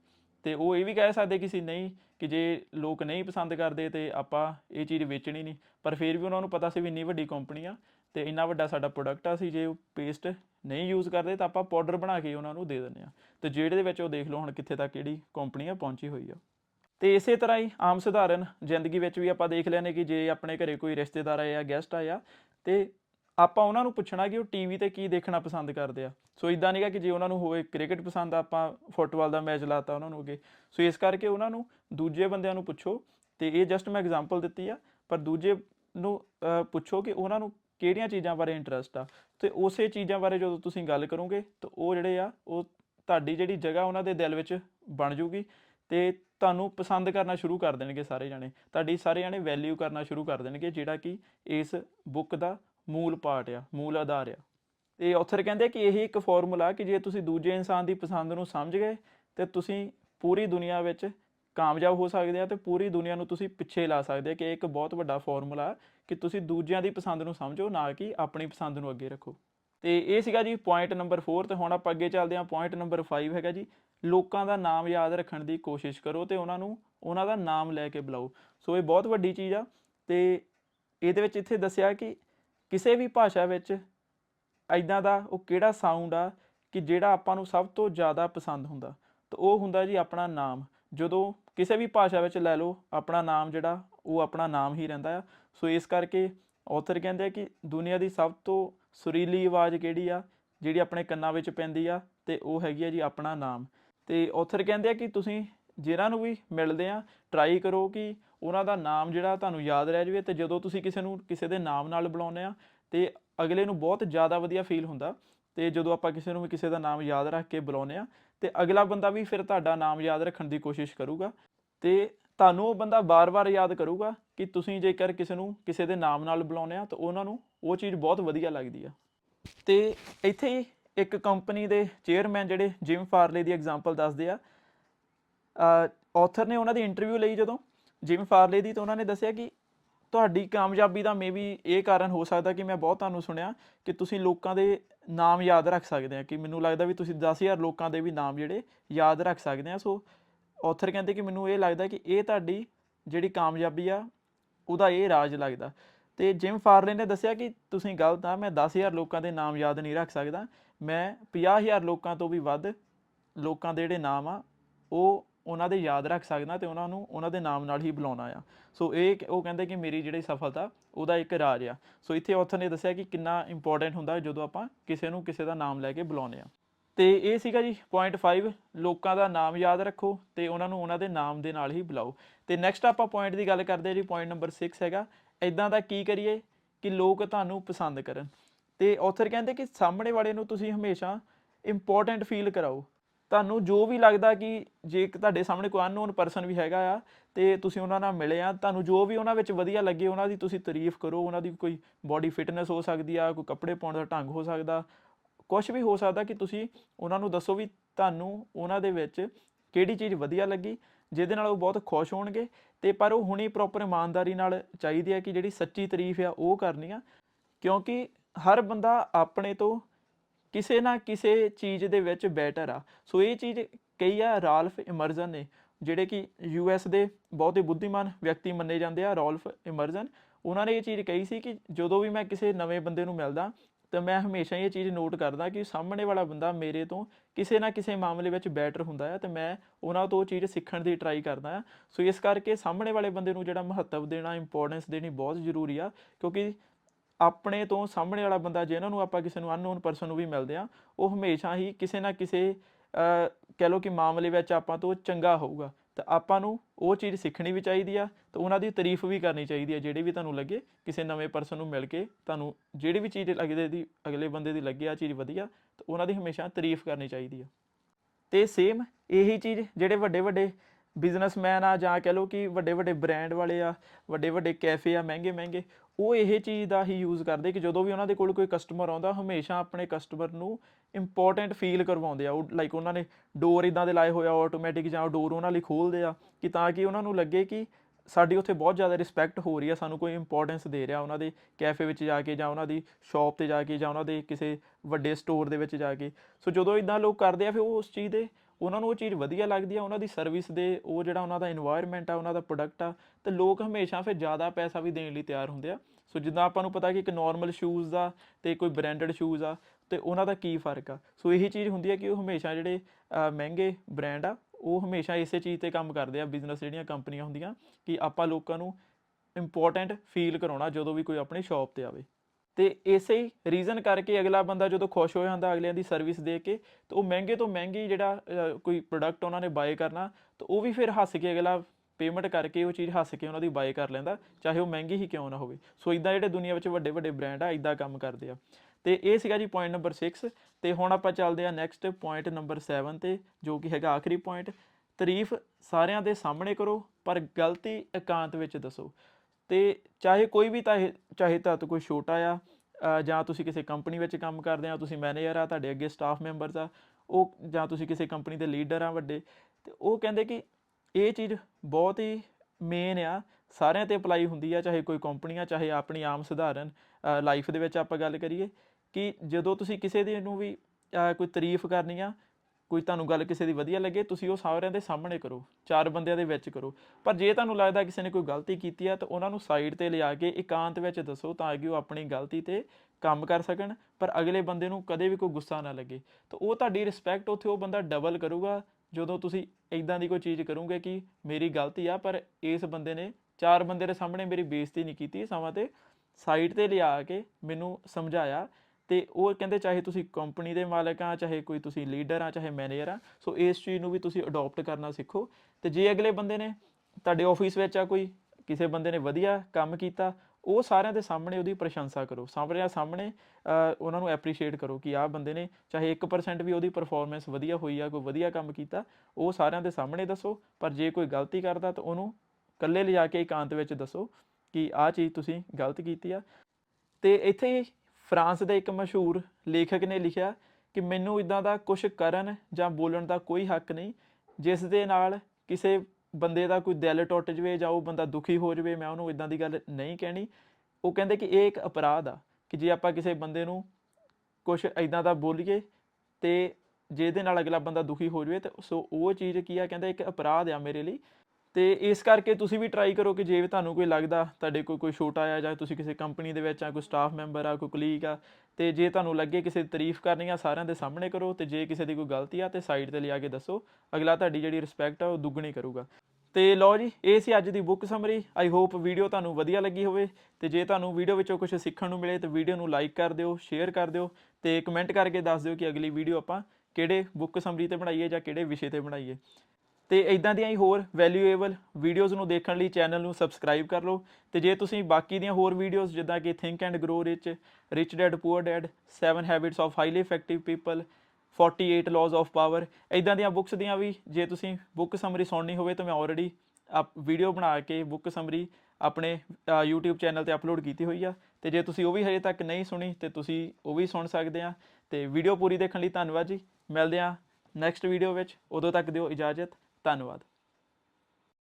ਤੇ ਉਹ ਇਹ ਵੀ ਕਹਿ ਸਕਦੇ ਕਿ ਸੀ ਨਹੀਂ, ਕਿ ਜੇ ਲੋਕ ਨਹੀਂ ਪਸੰਦ ਕਰਦੇ ਤੇ ਆਪਾਂ ਇਹ ਚੀਜ਼ ਵੇਚਣੀ ਨਹੀਂ। ਪਰ ਫਿਰ ਵੀ ਉਹਨਾਂ ਨੂੰ ਪਤਾ ਸੀ ਵੀ ਇੰਨੀ ਵੱਡੀ ਕੰਪਨੀ ਆ ਤੇ ਇੰਨਾ ਵੱਡਾ ਸਾਡਾ ਪ੍ਰੋਡਕਟ ਆ ਸੀ ਜੇ ਉਹ ਪੇਸਟ ਨਹੀਂ ਯੂਜ਼ ਕਰਦੇ ਤਾਂ ਆਪਾਂ ਪਾਊਡਰ ਬਣਾ ਕੇ ਉਹਨਾਂ ਨੂੰ ਦੇ ਦਿੰਦੇ ਆ ਤੇ ਜਿਹੜੇ ਦੇ ਵਿੱਚ ਉਹ ਦੇਖ ਲਓ ਹੁਣ ਕਿੱਥੇ ਤੱਕ ਕਿਹੜੀ ਕੰਪਨੀ ਆ ਪਹੁੰਚੀ ਹੋਈ ਆ। ਤੇ ਇਸੇ ਤਰ੍ਹਾਂ ਹੀ ਆਮ ਸਧਾਰਨ ਜ਼ਿੰਦਗੀ ਵਿੱਚ ਵੀ ਆਪਾਂ ਦੇਖ ਲੈਨੇ ਕਿ ਜੇ ਆਪਣੇ ਘਰੇ ਕੋਈ ਰਿਸ਼ਤੇਦਾਰ ਆਇਆ ਗੈਸਟ ਆਇਆ ਤੇ ਆਪਾਂ ਉਹਨਾਂ ਨੂੰ ਪੁੱਛਣਾ ਕਿ ਉਹ ਟੀਵੀ ਤੇ ਕੀ ਦੇਖਣਾ ਪਸੰਦ ਕਰਦੇ ਆ। ਸੋ ਇਦਾਂ ਨਹੀਂਗਾ ਕਿ ਜੇ ਉਹਨਾਂ ਨੂੰ ਹੋਵੇ ਕ੍ਰਿਕਟ ਪਸੰਦ ਆ, ਆਪਾਂ ਫੁੱਟਬਾਲ ਦਾ ਮੈਚ ਲਾਤਾ ਉਹਨਾਂ ਨੂੰ ਅੱਗੇ। ਸੋ ਇਸ ਕਰਕੇ ਉਹਨਾਂ ਨੂੰ ਦੂਜੇ ਬੰਦਿਆਂ ਨੂੰ ਪੁੱਛੋ ਤੇ ਇਹ ਜਸਟ ਮੈਂ ਐਗਜ਼ਾਮਪਲ ਦਿੱਤੀ ਆ, ਪਰ ਦੂਜੇ ਨੂੰ ਪੁੱਛੋ ਕਿ ਉਹਨਾਂ ਨੂੰ ਕਿਹੜੀਆਂ ਚੀਜ਼ਾਂ ਬਾਰੇ ਇੰਟਰਸਟ ਆ। ਤੇ ਉਸੇ ਚੀਜ਼ਾਂ ਬਾਰੇ ਜਦੋਂ ਤੁਸੀਂ ਗੱਲ ਕਰੋਗੇ, ਤਾਂ ਉਹ ਜਿਹੜੇ ਆ, ਉਹ ਤੁਹਾਡੀ ਜਿਹੜੀ ਜਗ੍ਹਾ ਉਹਨਾਂ ਦੇ ਦਿਲ ਵਿੱਚ ਬਣ ਜੂਗੀ ਤੇ ਤੁਹਾਨੂੰ ਪਸੰਦ ਕਰਨਾ ਸ਼ੁਰੂ ਕਰ ਦੇਣਗੇ ਸਾਰੇ ਜਾਣੇ। ਤੁਹਾਡੀ ਸਾਰੇ ਜਾਣੇ ਵੈਲਿਊ ਕਰਨਾ ਸ਼ੁਰੂ ਕਰ ਦੇਣਗੇ, ਜਿਹੜਾ ਕਿ ਇਸ ਬੁੱਕ ਦਾ ਮੂਲ ਪਾਰਟ ਆ, ਮੂਲ ਆਧਾਰ ਆ। ਤੇ ਆਥਰ ਕਹਿੰਦੇ ਕਿ ਇਹ ਇੱਕ ਫਾਰਮੂਲਾ ਕਿ ਜੇ ਤੁਸੀਂ ਦੂਜੇ ਇਨਸਾਨ ਦੀ ਪਸੰਦ ਨੂੰ ਸਮਝ ਗਏ, ਤੇ ਤੁਸੀਂ ਪੂਰੀ ਦੁਨੀਆ ਵਿੱਚ ਕਾਮਯਾਬ ਹੋ ਸਕਦੇ ਆ ਤੇ ਪੂਰੀ ਦੁਨੀਆ ਨੂੰ ਤੁਸੀਂ ਪਿੱਛੇ ਲਾ ਸਕਦੇ ਆ ਕਿ ਇਹ ਇੱਕ ਬਹੁਤ ਵੱਡਾ ਫਾਰਮੂਲਾ ਕਿ ਤੁਸੀਂ ਦੂਜਿਆਂ ਦੀ ਪਸੰਦ ਨੂੰ ਸਮਝੋ, ਨਾ ਕਿ ਆਪਣੀ ਪਸੰਦ ਨੂੰ ਅੱਗੇ ਰੱਖੋ। ਤੇ ਇਹ ਸੀਗਾ ਜੀ ਪੁਆਇੰਟ ਨੰਬਰ 4 ਤੇ ਹੁਣ ਆਪਾਂ ਅੱਗੇ ਚੱਲਦੇ ਹਾਂ। ਪੁਆਇੰਟ ਨੰਬਰ 5 ਹੈਗਾ ਜੀ। ਲੋਕਾਂ ਦਾ ਨਾਮ ਯਾਦ ਰੱਖਣ ਦੀ ਕੋਸ਼ਿਸ਼ ਕਰੋ ਤੇ ਉਹਨਾਂ ਨੂੰ, ਉਹਨਾਂ ਦਾ ਨਾਮ ਲੈ ਕੇ ਬੁਲਾਓ। ਸੋ ਇਹ ਬਹੁਤ ਵੱਡੀ ਚੀਜ਼ ਆ ਤੇ ਇਹਦੇ ਵਿੱਚ ਇੱਥੇ ਦੱਸਿਆ ਕਿ ਕਿਸੇ ਵੀ ਭਾਸ਼ਾ ਵਿੱਚ ਐਦਾਂ ਦਾ ਉਹ ਕਿਹੜਾ ਸਾਊਂਡ ਆ ਕਿ ਜਿਹੜਾ ਆਪਾਂ ਨੂੰ ਸਭ ਤੋਂ ਜ਼ਿਆਦਾ ਪਸੰਦ ਹੁੰਦਾ। ਤਾਂ ਉਹ ਹੁੰਦਾ ਜੀ ਆਪਣਾ ਨਾਮ। ਜਦੋਂ ਕਿਸੇ ਵੀ ਭਾਸ਼ਾ ਵਿੱਚ ਲੈ ਲਓ, ਆਪਣਾ ਨਾਮ ਜਿਹੜਾ, ਉਹ ਆਪਣਾ ਨਾਮ ਹੀ ਰਹਿੰਦਾ ਆ। ਸੋ ਇਸ ਕਰਕੇ ਆਥਰ ਕਹਿੰਦੇ ਆ ਕਿ ਦੁਨੀਆ ਦੀ ਸਭ ਤੋਂ ਸੁਰੀਲੀ ਆਵਾਜ਼ ਕਿਹੜੀ ਆ, ਜਿਹੜੀ ਆਪਣੇ ਕੰਨਾਂ ਵਿੱਚ ਪੈਂਦੀ ਆ, ਤੇ ਉਹ ਹੈਗੀ ਆ ਜੀ ਆਪਣਾ ਨਾਮ। ਤੇ ਆਥਰ ਕਹਿੰਦੇ ਆ ਕਿ ਤੁਸੀਂ ਜਿਹਨਾਂ ਨੂੰ ਵੀ ਮਿਲਦੇ ਆ ਟਰਾਈ ਕਰੋ ਕਿ ਉਹਨਾਂ ਦਾ ਨਾਮ ਜਿਹੜਾ ਤੁਹਾਨੂੰ ਯਾਦ ਰਹਿ ਜਾਵੇ ਤੇ ਜਦੋਂ ਤੁਸੀਂ ਕਿਸੇ ਨੂੰ, ਕਿਸੇ ਦੇ ਨਾਮ ਨਾਲ ਬੁਲਾਉਂਦੇ ਆ ਤੇ ਅਗਲੇ ਨੂੰ ਬਹੁਤ ਜ਼ਿਆਦਾ ਵਧੀਆ ਫੀਲ ਹੁੰਦਾ ਤੇ ਜਦੋਂ ਆਪਾਂ ਕਿਸੇ ਨੂੰ ਵੀ ਕਿਸੇ ਦਾ ਨਾਮ ਯਾਦ ਰੱਖ ਕੇ ਬੁਲਾਉਂਦੇ ਆ ਤੇ ਅਗਲਾ ਬੰਦਾ ਵੀ ਫਿਰ ਤੁਹਾਡਾ ਨਾਮ ਯਾਦ ਰੱਖਣ ਦੀ ਕੋਸ਼ਿਸ਼ ਕਰੂਗਾ ਤੇ ਤੁਹਾਨੂੰ ਉਹ ਬੰਦਾ ਬਾਰ-ਬਾਰ ਯਾਦ ਕਰੂਗਾ ਕਿ ਤੁਸੀਂ ਜੇਕਰ ਕਿਸੇ ਨੂੰ ਕਿਸੇ ਦੇ ਨਾਮ ਨਾਲ ਬੁਲਾਉਂਦੇ ਆ ਤਾਂ ਉਹਨਾਂ ਨੂੰ ਉਹ ਚੀਜ਼ ਬਹੁਤ ਵਧੀਆ ਲੱਗਦੀ ਆ। ਤੇ ਇੱਥੇ ਹੀ ਇੱਕ ਕੰਪਨੀ ਦੇ ਚੇਅਰਮੈਨ ਜਿਹੜੇ ਜਿਮ ਫਾਰਲੇ ਦੀ ਐਗਜ਼ਾਮਪਲ ਦੱਸਦੇ ਆ। ਆਥਰ ਨੇ ਉਹਨਾਂ ਦੀ ਇੰਟਰਵਿਊ ਲਈ ਜਦੋਂ ਜਿਮ ਫਾਰਲੇ ਦੀ, ਤਾਂ ਉਹਨਾਂ ਨੇ ਦੱਸਿਆ ਕਿ ਤੁਹਾਡੀ ਕਾਮਯਾਬੀ ਦਾ ਮੇਬੀ ਇਹ ਕਾਰਨ ਹੋ ਸਕਦਾ ਕਿ ਮੈਂ ਬਹੁਤ ਤੁਹਾਨੂੰ ਸੁਣਿਆ ਕਿ ਤੁਸੀਂ ਲੋਕਾਂ ਦੇ ਨਾਮ ਯਾਦ ਰੱਖ ਸਕਦੇ ਆ, ਕਿ ਮੈਨੂੰ ਲੱਗਦਾ ਵੀ ਤੁਸੀਂ 10000 ਲੋਕਾਂ ਦੇ ਵੀ ਨਾਮ ਜਿਹੜੇ ਯਾਦ ਰੱਖ ਸਕਦੇ ਆ। ਸੋ ਆਥਰ ਕਹਿੰਦੇ ਕਿ ਮੈਨੂੰ ਇਹ ਲੱਗਦਾ ਕਿ ਇਹ ਤੁਹਾਡੀ ਜਿਹੜੀ ਕਾਮਯਾਬੀ ਆ, ਉਹਦਾ ਇਹ ਰਾਜ ਲੱਗਦਾ। ਤੇ ਜਿਮ ਫਾਰਲੇ ਨੇ ਦੱਸਿਆ ਕਿ ਤੁਸੀਂ ਗਲਤ ਆ, ਮੈਂ 10000 ਲੋਕਾਂ ਦੇ ਨਾਮ ਯਾਦ ਨਹੀਂ ਰੱਖ ਸਕਦਾ। ਮੈਂ 50000 ਲੋਕਾਂ ਤੋਂ ਵੀ ਵੱਧ ਲੋਕਾਂ ਦੇ ਜਿਹੜੇ ਨਾਮ ਆ, ਉਹ ਉਹਨਾਂ ਦੇ ਯਾਦ ਰੱਖ ਸਕਦਾ ਤੇ ਉਹਨਾਂ ਨੂੰ ਉਹਨਾਂ ਦੇ ਨਾਮ ਨਾਲ ਹੀ ਬੁਲਾਉਣਾ ਆ। ਸੋ ਇਹ ਉਹ ਕਹਿੰਦੇ ਕਿ ਮੇਰੀ ਜਿਹੜੀ ਸਫਲਤਾ, ਉਹਦਾ ਇੱਕ ਰਾਜ ਆ। ਸੋ ਇੱਥੇ ਆਥਰ ਨੇ ਦੱਸਿਆ ਕਿ ਕਿੰਨਾ ਇੰਪੋਰਟੈਂਟ ਹੁੰਦਾ ਜਦੋਂ ਆਪਾਂ ਕਿਸੇ ਨੂੰ ਕਿਸੇ ਦਾ ਨਾਮ ਲੈ ਕੇ ਬੁਲਾਉਂਦੇ ਆ। ਤੇ ਇਹ ਸੀਗਾ ਜੀ ਪੁਆਇੰਟ 5 ਲੋਕਾਂ ਦਾ ਨਾਮ ਯਾਦ ਰੱਖੋ ਤੇ ਉਹਨਾਂ ਨੂੰ ਉਹਨਾਂ ਦੇ ਨਾਮ ਦੇ ਨਾਲ ਹੀ ਬੁਲਾਓ। ਤੇ ਨੈਕਸਟ ਆਪਾਂ ਪੁਆਇੰਟ ਦੀ ਗੱਲ ਕਰਦੇ ਹਾਂ ਜੀ ਪੁਆਇੰਟ ਨੰਬਰ 6 ਹੈਗਾ। ਇਦਾਂ ਦਾ ਕੀ ਕਰੀਏ ਕਿ ਲੋਕ ਤੁਹਾਨੂੰ ਪਸੰਦ ਕਰਨ? ਤੇ ਆਥਰ ਕਹਿੰਦੇ ਕਿ ਸਾਹਮਣੇ ਵਾਲੇ ਨੂੰ ਤੁਸੀਂ ਹਮੇਸ਼ਾ ਇੰਪੋਰਟੈਂਟ ਫੀਲ ਕਰਾਓ। ਤੁਹਾਨੂੰ ਜੋ ਵੀ ਲੱਗਦਾ ਕਿ ਜੇ ਤੁਹਾਡੇ ਸਾਹਮਣੇ ਕੋਈ ਅਨਨੋਨ ਪਰਸਨ ਵੀ ਹੈਗਾ ਆ ਤੇ ਤੁਸੀਂ ਉਹਨਾਂ ਨਾਲ ਮਿਲੇ ਆ, ਤੁਹਾਨੂੰ ਜੋ ਵੀ ਉਹਨਾਂ ਵਿੱਚ ਵਧੀਆ ਲੱਗੇ, ਉਹਨਾਂ ਦੀ ਤੁਸੀਂ ਤਾਰੀਫ ਕਰੋ, ਉਹਨਾਂ ਦੀ ਕੋਈ ਬਾਡੀ ਫਿਟਨੈਸ ਹੋ ਸਕਦੀ ਆ, ਕੋਈ ਕੱਪੜੇ ਪਾਉਣ ਦਾ ਢੰਗ ਹੋ ਸਕਦਾ। ਕੁਝ ਵੀ ਹੋ ਸਕਦਾ ਕਿ ਤੁਸੀਂ ਉਹਨਾਂ ਨੂੰ ਦੱਸੋ ਵੀ ਤੁਹਾਨੂੰ ਉਹਨਾਂ ਦੇ ਵਿੱਚ ਕਿਹੜੀ ਚੀਜ਼ ਵਧੀਆ ਲੱਗੀ, ਜਿਹਦੇ ਨਾਲ ਉਹ ਬਹੁਤ ਖੁਸ਼ ਹੋਣਗੇ। ਤੇ ਪਰ ਉਹ ਹੁਣੇ ਪ੍ਰੋਪਰ ਇਮਾਨਦਾਰੀ ਨਾਲ ਚਾਹੀਦੀ ਹੈ ਕਿ ਜਿਹੜੀ ਸੱਚੀ ਤਾਰੀਫ ਆ, ਉਹ ਕਰਨੀ ਆ। ਕਿਉਂਕਿ ਹਰ ਬੰਦਾ ਆਪਣੇ ਤੋਂ ਕਿਸੇ ਨਾ ਕਿਸੇ ਚੀਜ਼ ਦੇ ਵਿੱਚ ਬੈਟਰ ਆ। ਸੋ ਇਹ ਚੀਜ਼ ਕਈ ਆ ਰਾਲਫ ਇਮਰਜਨ ਨੇ, ਜਿਹੜੇ ਕਿ ਯੂ ਯੂਐਸ ਦੇ ਬਹੁਤ ਹੀ ਬੁੱਧੀਮਾਨ ਵਿਅਕਤੀ ਮੰਨੇ ਜਾਂਦੇ ਆ, ਰਾਲਫ ਇਮਰਜਨ। ਉਹਨਾਂ ਨੇ ਇਹ ਚੀਜ਼ ਕਹੀ ਸੀ ਕਿ ਜਦੋਂ ਵੀ ਮੈਂ ਕਿਸੇ ਨਵੇਂ ਬੰਦੇ ਨੂੰ ਮਿਲਦਾ ਤਾਂ ਮੈਂ ਹਮੇਸ਼ਾ ਇਹ ਚੀਜ਼ ਨੋਟ ਕਰਦਾ ਕਿ ਸਾਹਮਣੇ ਵਾਲਾ ਬੰਦਾ ਮੇਰੇ ਤੋਂ ਕਿਸੇ ਨਾ ਕਿਸੇ ਮਾਮਲੇ ਵਿੱਚ ਬੈਟਰ ਹੁੰਦਾ ਹੈ ਤੇ ਮੈਂ ਉਹਨਾਂ ਤੋਂ ਉਹ ਚੀਜ਼ ਸਿੱਖਣ ਦੀ ਟਰਾਈ ਕਰਦਾ ਹਾਂ। ਸੋ ਇਸ ਕਰਕੇ ਸਾਹਮਣੇ ਵਾਲੇ ਬੰਦੇ ਨੂੰ ਜਿਹੜਾ ਮਹੱਤਵ ਦੇਣਾ ਇੰਪੋਰਟੈਂਸ ਦੇਣੀ ਬਹੁਤ ਜ਼ਰੂਰੀ ਆ, ਕਿਉਂਕਿ ਆਪਣੇ ਤੋਂ ਸਾਹਮਣੇ ਵਾਲਾ ਬੰਦਾ ਜਿਹਨਾਂ ਨੂੰ ਆਪਾਂ ਕਿਸੇ ਨੂੰ ਅਨਨੋਨ ਪਰਸਨ ਨੂੰ ਵੀ ਮਿਲਦੇ ਆ ਉਹ ਹਮੇਸ਼ਾ ਹੀ ਕਿਸੇ ਨਾ ਕਿਸੇ ਕਹਿ ਲਓ ਕਿ ਮਾਮਲੇ ਵਿੱਚ ਆਪਾਂ ਤੋਂ ਚੰਗਾ ਹੋਊਗਾ। ਤਾਂ ਆਪਾਂ ਨੂੰ ਉਹ ਚੀਜ਼ ਸਿੱਖਣੀ ਵੀ ਚਾਹੀਦੀ ਆ ਤੇ ਉਹਨਾਂ ਦੀ ਤਾਰੀਫ ਵੀ ਕਰਨੀ ਚਾਹੀਦੀ ਆ ਜਿਹੜੀ ਵੀ ਤੁਹਾਨੂੰ ਲੱਗੇ, ਕਿਸੇ ਨਵੇਂ ਪਰਸਨ ਨੂੰ ਮਿਲ ਕੇ ਤੁਹਾਨੂੰ ਜਿਹੜੀ ਵੀ ਚੀਜ਼ ਲੱਗਦੇ ਦੀ, ਅਗਲੇ ਬੰਦੇ ਦੀ ਲੱਗੇ ਆ ਚੀਜ਼ ਵਧੀਆ, ਤਾਂ ਉਹਨਾਂ ਦੀ ਹਮੇਸ਼ਾ ਤਾਰੀਫ ਕਰਨੀ ਚਾਹੀਦੀ ਆ। ਤੇ ਸੇਮ ਇਹੀ ਚੀਜ਼ ਜਿਹੜੇ ਵੱਡੇ ਵੱਡੇ ਬਿਜ਼ਨਸਮੈਨ ਆ ਜਾਂ ਕਹਿ ਲਓ ਕਿ ਵੱਡੇ ਵੱਡੇ ਬ੍ਰਾਂਡ ਵਾਲੇ ਆ, ਵੱਡੇ ਵੱਡੇ ਕੈਫੇ ਆ, ਮਹਿੰਗੇ ਮਹਿੰਗੇ, ਉਹ ਇਹ ਚੀਜ਼ ਦਾ ਹੀ ਯੂਜ਼ ਕਰਦੇ ਕਿ ਜਦੋਂ ਵੀ ਉਹਨਾਂ ਦੇ ਕੋਲ ਕੋਈ ਕਸਟਮਰ ਆਉਂਦਾ, ਹਮੇਸ਼ਾ ਆਪਣੇ ਕਸਟਮਰ ਨੂੰ ਇੰਪੋਰਟੈਂਟ ਫੀਲ ਕਰਵਾਉਂਦੇ ਆ। ਉਹ ਲਾਈਕ ਉਹਨਾਂ ਨੇ ਡੋਰ ਇਦਾਂ ਦੇ ਲਾਏ ਹੋਏ ਆ ਆਟੋਮੈਟਿਕ ਜਾਂ ਡੋਰ ਉਹਨਾਂ ਲਈ ਖੋਲਦੇ ਆ ਕਿ ਤਾਂ ਕਿ ਉਹਨਾਂ ਨੂੰ ਲੱਗੇ ਕਿ ਸਾਡੀ ਉੱਥੇ ਬਹੁਤ ਜ਼ਿਆਦਾ ਰਿਸਪੈਕਟ ਹੋ ਰਹੀ ਆ, ਸਾਨੂੰ ਕੋਈ ਇੰਪੋਰਟੈਂਸ ਦੇ ਰਿਹਾ ਉਹਨਾਂ ਦੇ ਕੈਫੇ ਵਿੱਚ ਜਾ ਕੇ ਜਾਂ ਉਹਨਾਂ ਦੀ ਸ਼ਾਪ ਤੇ ਜਾ ਕੇ ਜਾਂ ਉਹਨਾਂ ਦੇ ਕਿਸੇ ਵੱਡੇ ਸਟੋਰ ਦੇ ਵਿੱਚ ਜਾ ਕੇ। ਸੋ ਜਦੋਂ ਇਦਾਂ ਲੋਕ ਕਰਦੇ ਆ, ਫਿਰ ਉਹ ਉਸ ਚੀਜ਼ ਦੇ ਉਹਨਾਂ ਨੂੰ ਉਹ ਚੀਜ਼ ਵਧੀਆ ਲੱਗਦੀ ਆ, ਉਹਨਾਂ ਦੀ ਸਰਵਿਸ ਦੇ, ਉਹ ਜਿਹੜਾ ਉਹਨਾਂ ਦਾ এনवायरमेंट ਆ, ਉਹਨਾਂ ਦਾ ਪ੍ਰੋਡਕਟ ਆ, ਤੇ ਲੋਕ ਹਮੇਸ਼ਾ ਫਿਰ ਜ਼ਿਆਦਾ ਪੈਸਾ ਵੀ ਦੇਣ ਲਈ ਤਿਆਰ ਹੁੰਦੇ ਆ। ਸੋ ਜਿੱਦਾਂ ਆਪਾਂ ਨੂੰ ਪਤਾ ਕਿ ਇੱਕ ਨਾਰਮਲ ਸ਼ੂਜ਼ ਦਾ ਤੇ ਕੋਈ ਬ੍ਰਾਂਡਡ ਸ਼ੂਜ਼ ਆ, ਤੇ ਉਹਨਾਂ ਦਾ ਕੀ ਫ਼ਰਕ ਆ? ਸੋ ਇਹੀ ਚੀਜ਼ ਹੁੰਦੀ ਆ ਕਿ ਉਹ ਹਮੇਸ਼ਾ ਜਿਹੜੇ ਮਹਿੰਗੇ ਬ੍ਰਾਂਡ ਆ, ਉਹ ਹਮੇਸ਼ਾ ਇਸੇ ਚੀਜ਼ ਤੇ ਕੰਮ ਕਰਦੇ ਆ ਬਿਜ਼ਨਸ ਜਿਹੜੀਆਂ ਕੰਪਨੀਆਂ ਹੁੰਦੀਆਂ, ਕਿ ਆਪਾਂ ਲੋਕਾਂ ਨੂੰ ਇੰਪੋਰਟੈਂਟ ਫੀਲ ਕਰਾਉਣਾ ਜਦੋਂ ਵੀ ਕੋਈ ਆਪਣੀ ਸ਼ਾਪ ਤੇ ਆਵੇ। ਤੇ ਇਸੇ ਰੀਜ਼ਨ ਕਰਕੇ ਅਗਲਾ ਬੰਦਾ ਜਦੋਂ ਖੁਸ਼ ਹੋ ਜਾਂਦਾ ਅਗਲਿਆਂ ਦੀ ਸਰਵਿਸ ਦੇ ਕੇ, ਤੇ ਉਹ ਮਹਿੰਗੇ ਤੋਂ ਮਹਿੰਗੀ ਜਿਹੜਾ ਕੋਈ ਪ੍ਰੋਡਕਟ ਉਹਨਾਂ ਨੇ ਬਾਏ ਕਰਨਾ, ਤੇ ਉਹ ਵੀ ਫਿਰ ਹੱਸ ਕੇ ਅਗਲਾ ਪੇਮੈਂਟ ਕਰਕੇ ਉਹ ਚੀਜ਼ ਹੱਸ ਕੇ ਉਹਨਾਂ ਦੀ ਬਾਏ ਕਰ ਲੈਂਦਾ, ਚਾਹੇ ਉਹ ਮਹਿੰਗੀ ਹੀ ਕਿਉਂ ਨਾ ਹੋਵੇ। ਸੋ ਇਦਾਂ ਜਿਹੜੇ ਦੁਨੀਆ ਵਿੱਚ ਵੱਡੇ ਵੱਡੇ ਬ੍ਰਾਂਡ ਆ ਇਦਾਂ ਕੰਮ ਕਰਦੇ ਆ। ਤੇ ਇਹ ਸੀਗਾ ਜੀ ਪੁਆਇੰਟ ਨੰਬਰ 6 ਤੇ ਹੁਣ ਆਪਾਂ ਚੱਲਦੇ ਆ ਨੈਕਸਟ ਪੁਆਇੰਟ ਨੰਬਰ 7 ਤੇ, ਜੋ ਕਿ ਹੈਗਾ ਆਖਰੀ ਪੁਆਇੰਟ ਤਾਰੀਫ ਸਾਰਿਆਂ ਦੇ ਸਾਹਮਣੇ ਕਰੋ, ਪਰ ਗਲਤੀ ਇਕਾਂਤ ਵਿੱਚ ਦੱਸੋ। ਤੇ ਚਾਹੇ ਕੋਈ ਵੀ ਤਾਂ ਚਾਹੇ ਤਾਂ ਕੋਈ ਛੋਟਾ ਆ ਜਾਂ ਤੁਸੀਂ ਕਿਸੇ ਕੰਪਨੀ ਵਿੱਚ ਕੰਮ ਕਰਦੇ ਆ, ਤੁਸੀਂ ਮੈਨੇਜਰ ਆ, ਤੁਹਾਡੇ ਅੱਗੇ ਸਟਾਫ ਮੈਂਬਰਸ ਆ, ਉਹ ਜਾਂ ਤੁਸੀਂ ਕਿਸੇ ਕੰਪਨੀ ਦੇ ਲੀਡਰ ਆ ਵੱਡੇ, ਤੇ ਉਹ ਕਹਿੰਦੇ ਕਿ ਇਹ ਚੀਜ਼ ਬਹੁਤ ਹੀ ਮੇਨ ਆ, ਸਾਰਿਆਂ ਤੇ ਅਪਲਾਈ ਹੁੰਦੀ ਆ, ਚਾਹੇ ਕੋਈ ਕੰਪਨੀ ਆ, ਚਾਹੇ ਆਪਣੀ ਆਮ ਸਧਾਰਨ ਲਾਈਫ ਦੇ ਵਿੱਚ ਆਪਾਂ ਗੱਲ ਕਰੀਏ, ਕਿ ਜਦੋਂ ਤੁਸੀਂ ਕਿਸੇ ਦੇ ਨੂੰ ਵੀ ਕੋਈ ਤਾਰੀਫ ਕਰਨੀ ਆ ਕੋਈ ਤੁਹਾਨੂੰ ਗੱਲ ਕਿਸੇ ਦੀ ਵਧੀਆ ਲੱਗੇ, ਤੁਸੀਂ ਉਹ ਸਾਰਿਆਂ ਦੇ ਸਾਹਮਣੇ ਕਰੋ, ਚਾਰ ਬੰਦਿਆਂ ਦੇ ਵਿੱਚ ਕਰੋ। ਪਰ ਜੇ ਤੁਹਾਨੂੰ ਲੱਗਦਾ ਕਿਸੇ ਨੇ ਕੋਈ ਗਲਤੀ ਕੀਤੀ ਆ, ਤਾਂ ਉਹਨਾਂ ਨੂੰ ਸਾਈਡ ਤੇ ਲਿਆ ਕੇ ਇਕਾਂਤ ਵਿੱਚ ਦੱਸੋ ਤਾਂ ਕਿ ਉਹ ਆਪਣੀ ਗਲਤੀ ਤੇ ਕੰਮ ਕਰ ਸਕਣ। ਪਰ ਅਗਲੇ ਬੰਦੇ ਨੂੰ ਕਦੇ ਵੀ ਕੋਈ ਗੁੱਸਾ ਨਾ ਲੱਗੇ। ਤਾਂ ਉਹ ਤੁਹਾਡੀ ਰਿਸਪੈਕਟ ਉੱਥੇ ਉਹ ਬੰਦਾ ਡਬਲ ਕਰੂਗਾ, ਜਦੋਂ ਤੁਸੀਂ ਇਦਾਂ ਦੀ ਕੋਈ ਚੀਜ਼ ਕਰੋਗੇ ਕਿ ਮੇਰੀ ਗਲਤੀ ਆ, ਪਰ ਇਸ ਬੰਦੇ ਨੇ ਚਾਰ ਬੰਦੇ ਦੇ ਸਾਹਮਣੇ ਮੇਰੀ ਬੇਇੱਜ਼ਤੀ ਨਹੀਂ ਕੀਤੀ, ਸਮਾਂ ਤੇ ਸਾਈਡ ਤੇ ਲਿਆ ਕੇ ਮੈਨੂੰ ਸਮਝਾਇਆ। ਤੇ ਉਹ ਕਹਿੰਦੇ ਚਾਹੇ ਤੁਸੀਂ ਕੰਪਨੀ ਦੇ ਮਾਲਕ ਆ, ਚਾਹੇ ਕੋਈ ਤੁਸੀਂ ਲੀਡਰ ਆ, ਚਾਹੇ ਮੈਨੇਜਰ ਆ, ਸੋ ਇਸ ਚੀਜ਼ ਨੂੰ ਵੀ ਤੁਸੀਂ ਅਡਾਪਟ ਕਰਨਾ ਸਿੱਖੋ। ਤੇ ਜੇ ਅਗਲੇ ਬੰਦੇ ਨੇ ਤੁਹਾਡੇ ਆਫਿਸ ਵਿੱਚ ਆ ਕੋਈ, ਕਿਸੇ ਬੰਦੇ ਨੇ ਵਧੀਆ ਕੰਮ ਕੀਤਾ, ਉਹ ਸਾਰਿਆਂ ਦੇ ਸਾਹਮਣੇ ਉਹਦੀ ਪ੍ਰਸ਼ੰਸਾ ਕਰੋ। ਸਾਰਿਆਂ ਸਾਹਮਣੇ ਉਹਨਾਂ ਨੂੰ ਐਪਰੀਸ਼ੀਏਟ ਕਰੋ ਕਿ ਆਹ ਬੰਦੇ ਨੇ ਚਾਹੇ 1% ਵੀ ਉਹਦੀ ਪਰਫਾਰਮੈਂਸ ਵਧੀਆ ਹੋਈ ਆ, ਕੋਈ ਵਧੀਆ ਕੰਮ ਕੀਤਾ, ਉਹ ਸਾਰਿਆਂ ਦੇ ਸਾਹਮਣੇ ਦੱਸੋ। ਪਰ ਜੇ ਕੋਈ ਗਲਤੀ ਕਰਦਾ ਤਾਂ ਉਹਨੂੰ ਇਕੱਲੇ ਲਿਜਾ ਕੇ ਇਕਾਂਤ ਵਿੱਚ ਦੱਸੋ ਕਿ ਆਹ ਚੀਜ਼ ਤੁਸੀਂ ਗਲਤ ਕੀਤੀ ਆ। ਤੇ ਇੱਥੇ ਹੀ ਫਰਾਂਸ ਦੇ ਇੱਕ ਮਸ਼ਹੂਰ ਲੇਖਕ ਨੇ ਲਿਖਿਆ ਕਿ ਮੈਨੂੰ ਇਦਾਂ ਦਾ ਕੁਝ ਕਰਨ ਜਾਂ ਬੋਲਣ ਦਾ ਕੋਈ ਹੱਕ ਨਹੀਂ, ਜਿਸ ਦੇ ਨਾਲ ਕਿਸੇ ਬੰਦੇ ਦਾ ਕੋਈ ਦਿਲ ਟੁੱਟ ਜਵੇ ਜਾਂ ਉਹ ਬੰਦਾ ਦੁਖੀ ਹੋ ਜਵੇ, ਮੈਂ ਉਹਨੂੰ ਇਦਾਂ ਦੀ ਗੱਲ ਨਹੀਂ ਕਹਿਣੀ। ਉਹ ਕਹਿੰਦੇ ਕਿ ਇਹ ਇੱਕ ਅਪਰਾਧ ਆ ਕਿ ਜੇ ਆਪਾਂ ਕਿਸੇ ਬੰਦੇ ਨੂੰ ਕੁਝ ਇਦਾਂ ਦਾ ਬੋਲੀਏ ਤੇ ਜਿਹਦੇ ਨਾਲ ਅਗਲਾ ਬੰਦਾ ਦੁਖੀ ਹੋ ਜਵੇ ਤੇ ਸੋ ਉਹ ਚੀਜ਼ ਕੀ ਆ, ਕਹਿੰਦਾ ਇੱਕ ਅਪਰਾਧ ਆ ਮੇਰੇ ਲਈ ਤੇ ਇਸ ਕਰਕੇ ਤੁਸੀਂ ਵੀ ਟਰਾਈ ਕਰੋ ਕਿ ਜੇ ਵੀ ਤੁਹਾਨੂੰ ਕੋਈ ਲੱਗਦਾ ਤੁਹਾਡੇ ਕੋਈ ਕੋਈ ਛੋਟਾ ਆ ਜਾਂ ਤੁਸੀਂ ਕਿਸੇ ਕੰਪਨੀ ਦੇ ਵਿੱਚ ਆ ਕੋਈ ਸਟਾਫ ਮੈਂਬਰ ਆ, ਕੋਈ ਕਲੀਗ ਆ, ਤੇ ਜੇ ਤੁਹਾਨੂੰ ਲੱਗੇ ਕਿਸੇ ਦੀ ਤਾਰੀਫ ਕਰਨੀ ਆ, ਸਾਰਿਆਂ ਦੇ ਸਾਹਮਣੇ ਕਰੋ ਤੇ ਜੇ ਕਿਸੇ ਦੀ ਕੋਈ ਗਲਤੀ ਆ ਤੇ ਸਾਈਡ ਤੇ ਲਿਆ ਕੇ ਦੱਸੋ, ਅਗਲਾ ਤੁਹਾਡੀ ਜਿਹੜੀ ਰਿਸਪੈਕਟ ਆ ਉਹ ਦੁੱਗਣੀ ਕਰੂਗਾ। ਤੇ ਲਓ ਜੀ, ਇਹ ਸੀ ਅੱਜ ਦੀ book summary I hope video ਤੁਹਾਨੂੰ ਵਧੀਆ ਲੱਗੀ ਹੋਵੇ, ਤੇ ਜੇ ਤੁਹਾਨੂੰ ਵੀਡੀਓ ਵਿੱਚੋਂ ਕੁਝ ਸਿੱਖਣ ਨੂੰ ਮਿਲੇ ਤਾਂ ਵੀਡੀਓ ਨੂੰ ਲਾਈਕ ਕਰ ਦਿਓ ਸ਼ੇਅਰ ਕਰ ਦਿਓ, ਤੇ ਕਮੈਂਟ ਕਰਕੇ ਦੱਸ ਦਿਓ ਕਿ ਅਗਲੀ ਵੀਡੀਓ ਆਪਾਂ ਕਿਹੜੇ ਬੁੱਕ ਸਮਰੀ ਤੇ ਬਣਾਈਏ ਜਾਂ ਕਿਹੜੇ ਵਿਸ਼ੇ ਤੇ ਬਣਾਈਏ। ਤੇ ਇਦਾਂ ਦੀਆਂ ਹੀ ਹੋਰ ਵੈਲਿਊਏਬਲ ਵੀਡੀਓਜ਼ ਨੂੰ ਦੇਖਣ ਲਈ ਚੈਨਲ ਨੂੰ ਸਬਸਕ੍ਰਾਈਬ ਕਰ ਲਓ ਤੇ ਜੇ ਤੁਸੀਂ ਬਾਕੀ ਦੀਆਂ ਹੋਰ ਵੀਡੀਓਜ਼ ਜਿੱਦਾਂ ਕਿ think and grow rich rich dad poor dad 7 habits of highly effective people 48 laws of power ਇਦਾਂ ਦੀਆਂ ਬੁੱਕਸ ਦੀਆਂ ਵੀ ਜੇ ਤੁਸੀਂ ਬੁੱਕ ਸਮਰੀ ਸੁਣਨੀ ਹੋਵੇ ਤਾਂ ਮੈਂ ਆਲਰੇਡੀ ਆਪ ਵੀਡੀਓ ਬਣਾ ਕੇ ਬੁੱਕ ਸਮਰੀ ਆਪਣੇ ਅ, YouTube ਚੈਨਲ ਤੇ ਅਪਲੋਡ ਕੀਤੀ ਹੋਈ ਆ ਤੇ ਜੇ ਤੁਸੀਂ ਉਹ ਵੀ ਹਜੇ ਤੱਕ ਨਹੀਂ ਸੁਣੀ ਤੇ ਤੁਸੀਂ ਉਹ ਵੀ ਸੁਣ ਸਕਦੇ ਆ ਤੇ ਵੀਡੀਓ ਪੂਰੀ ਦੇਖਣ ਲਈ ਧੰਨਵਾਦ ਜੀ। ਮਿਲਦੇ ਆ ਨੈਕਸਟ ਵੀਡੀਓ ਵਿੱਚ। ਉਦੋਂ ਤੱਕ ਦਿਓ ਇਜਾਜ਼ਤ। ਧੰਨਵਾਦ।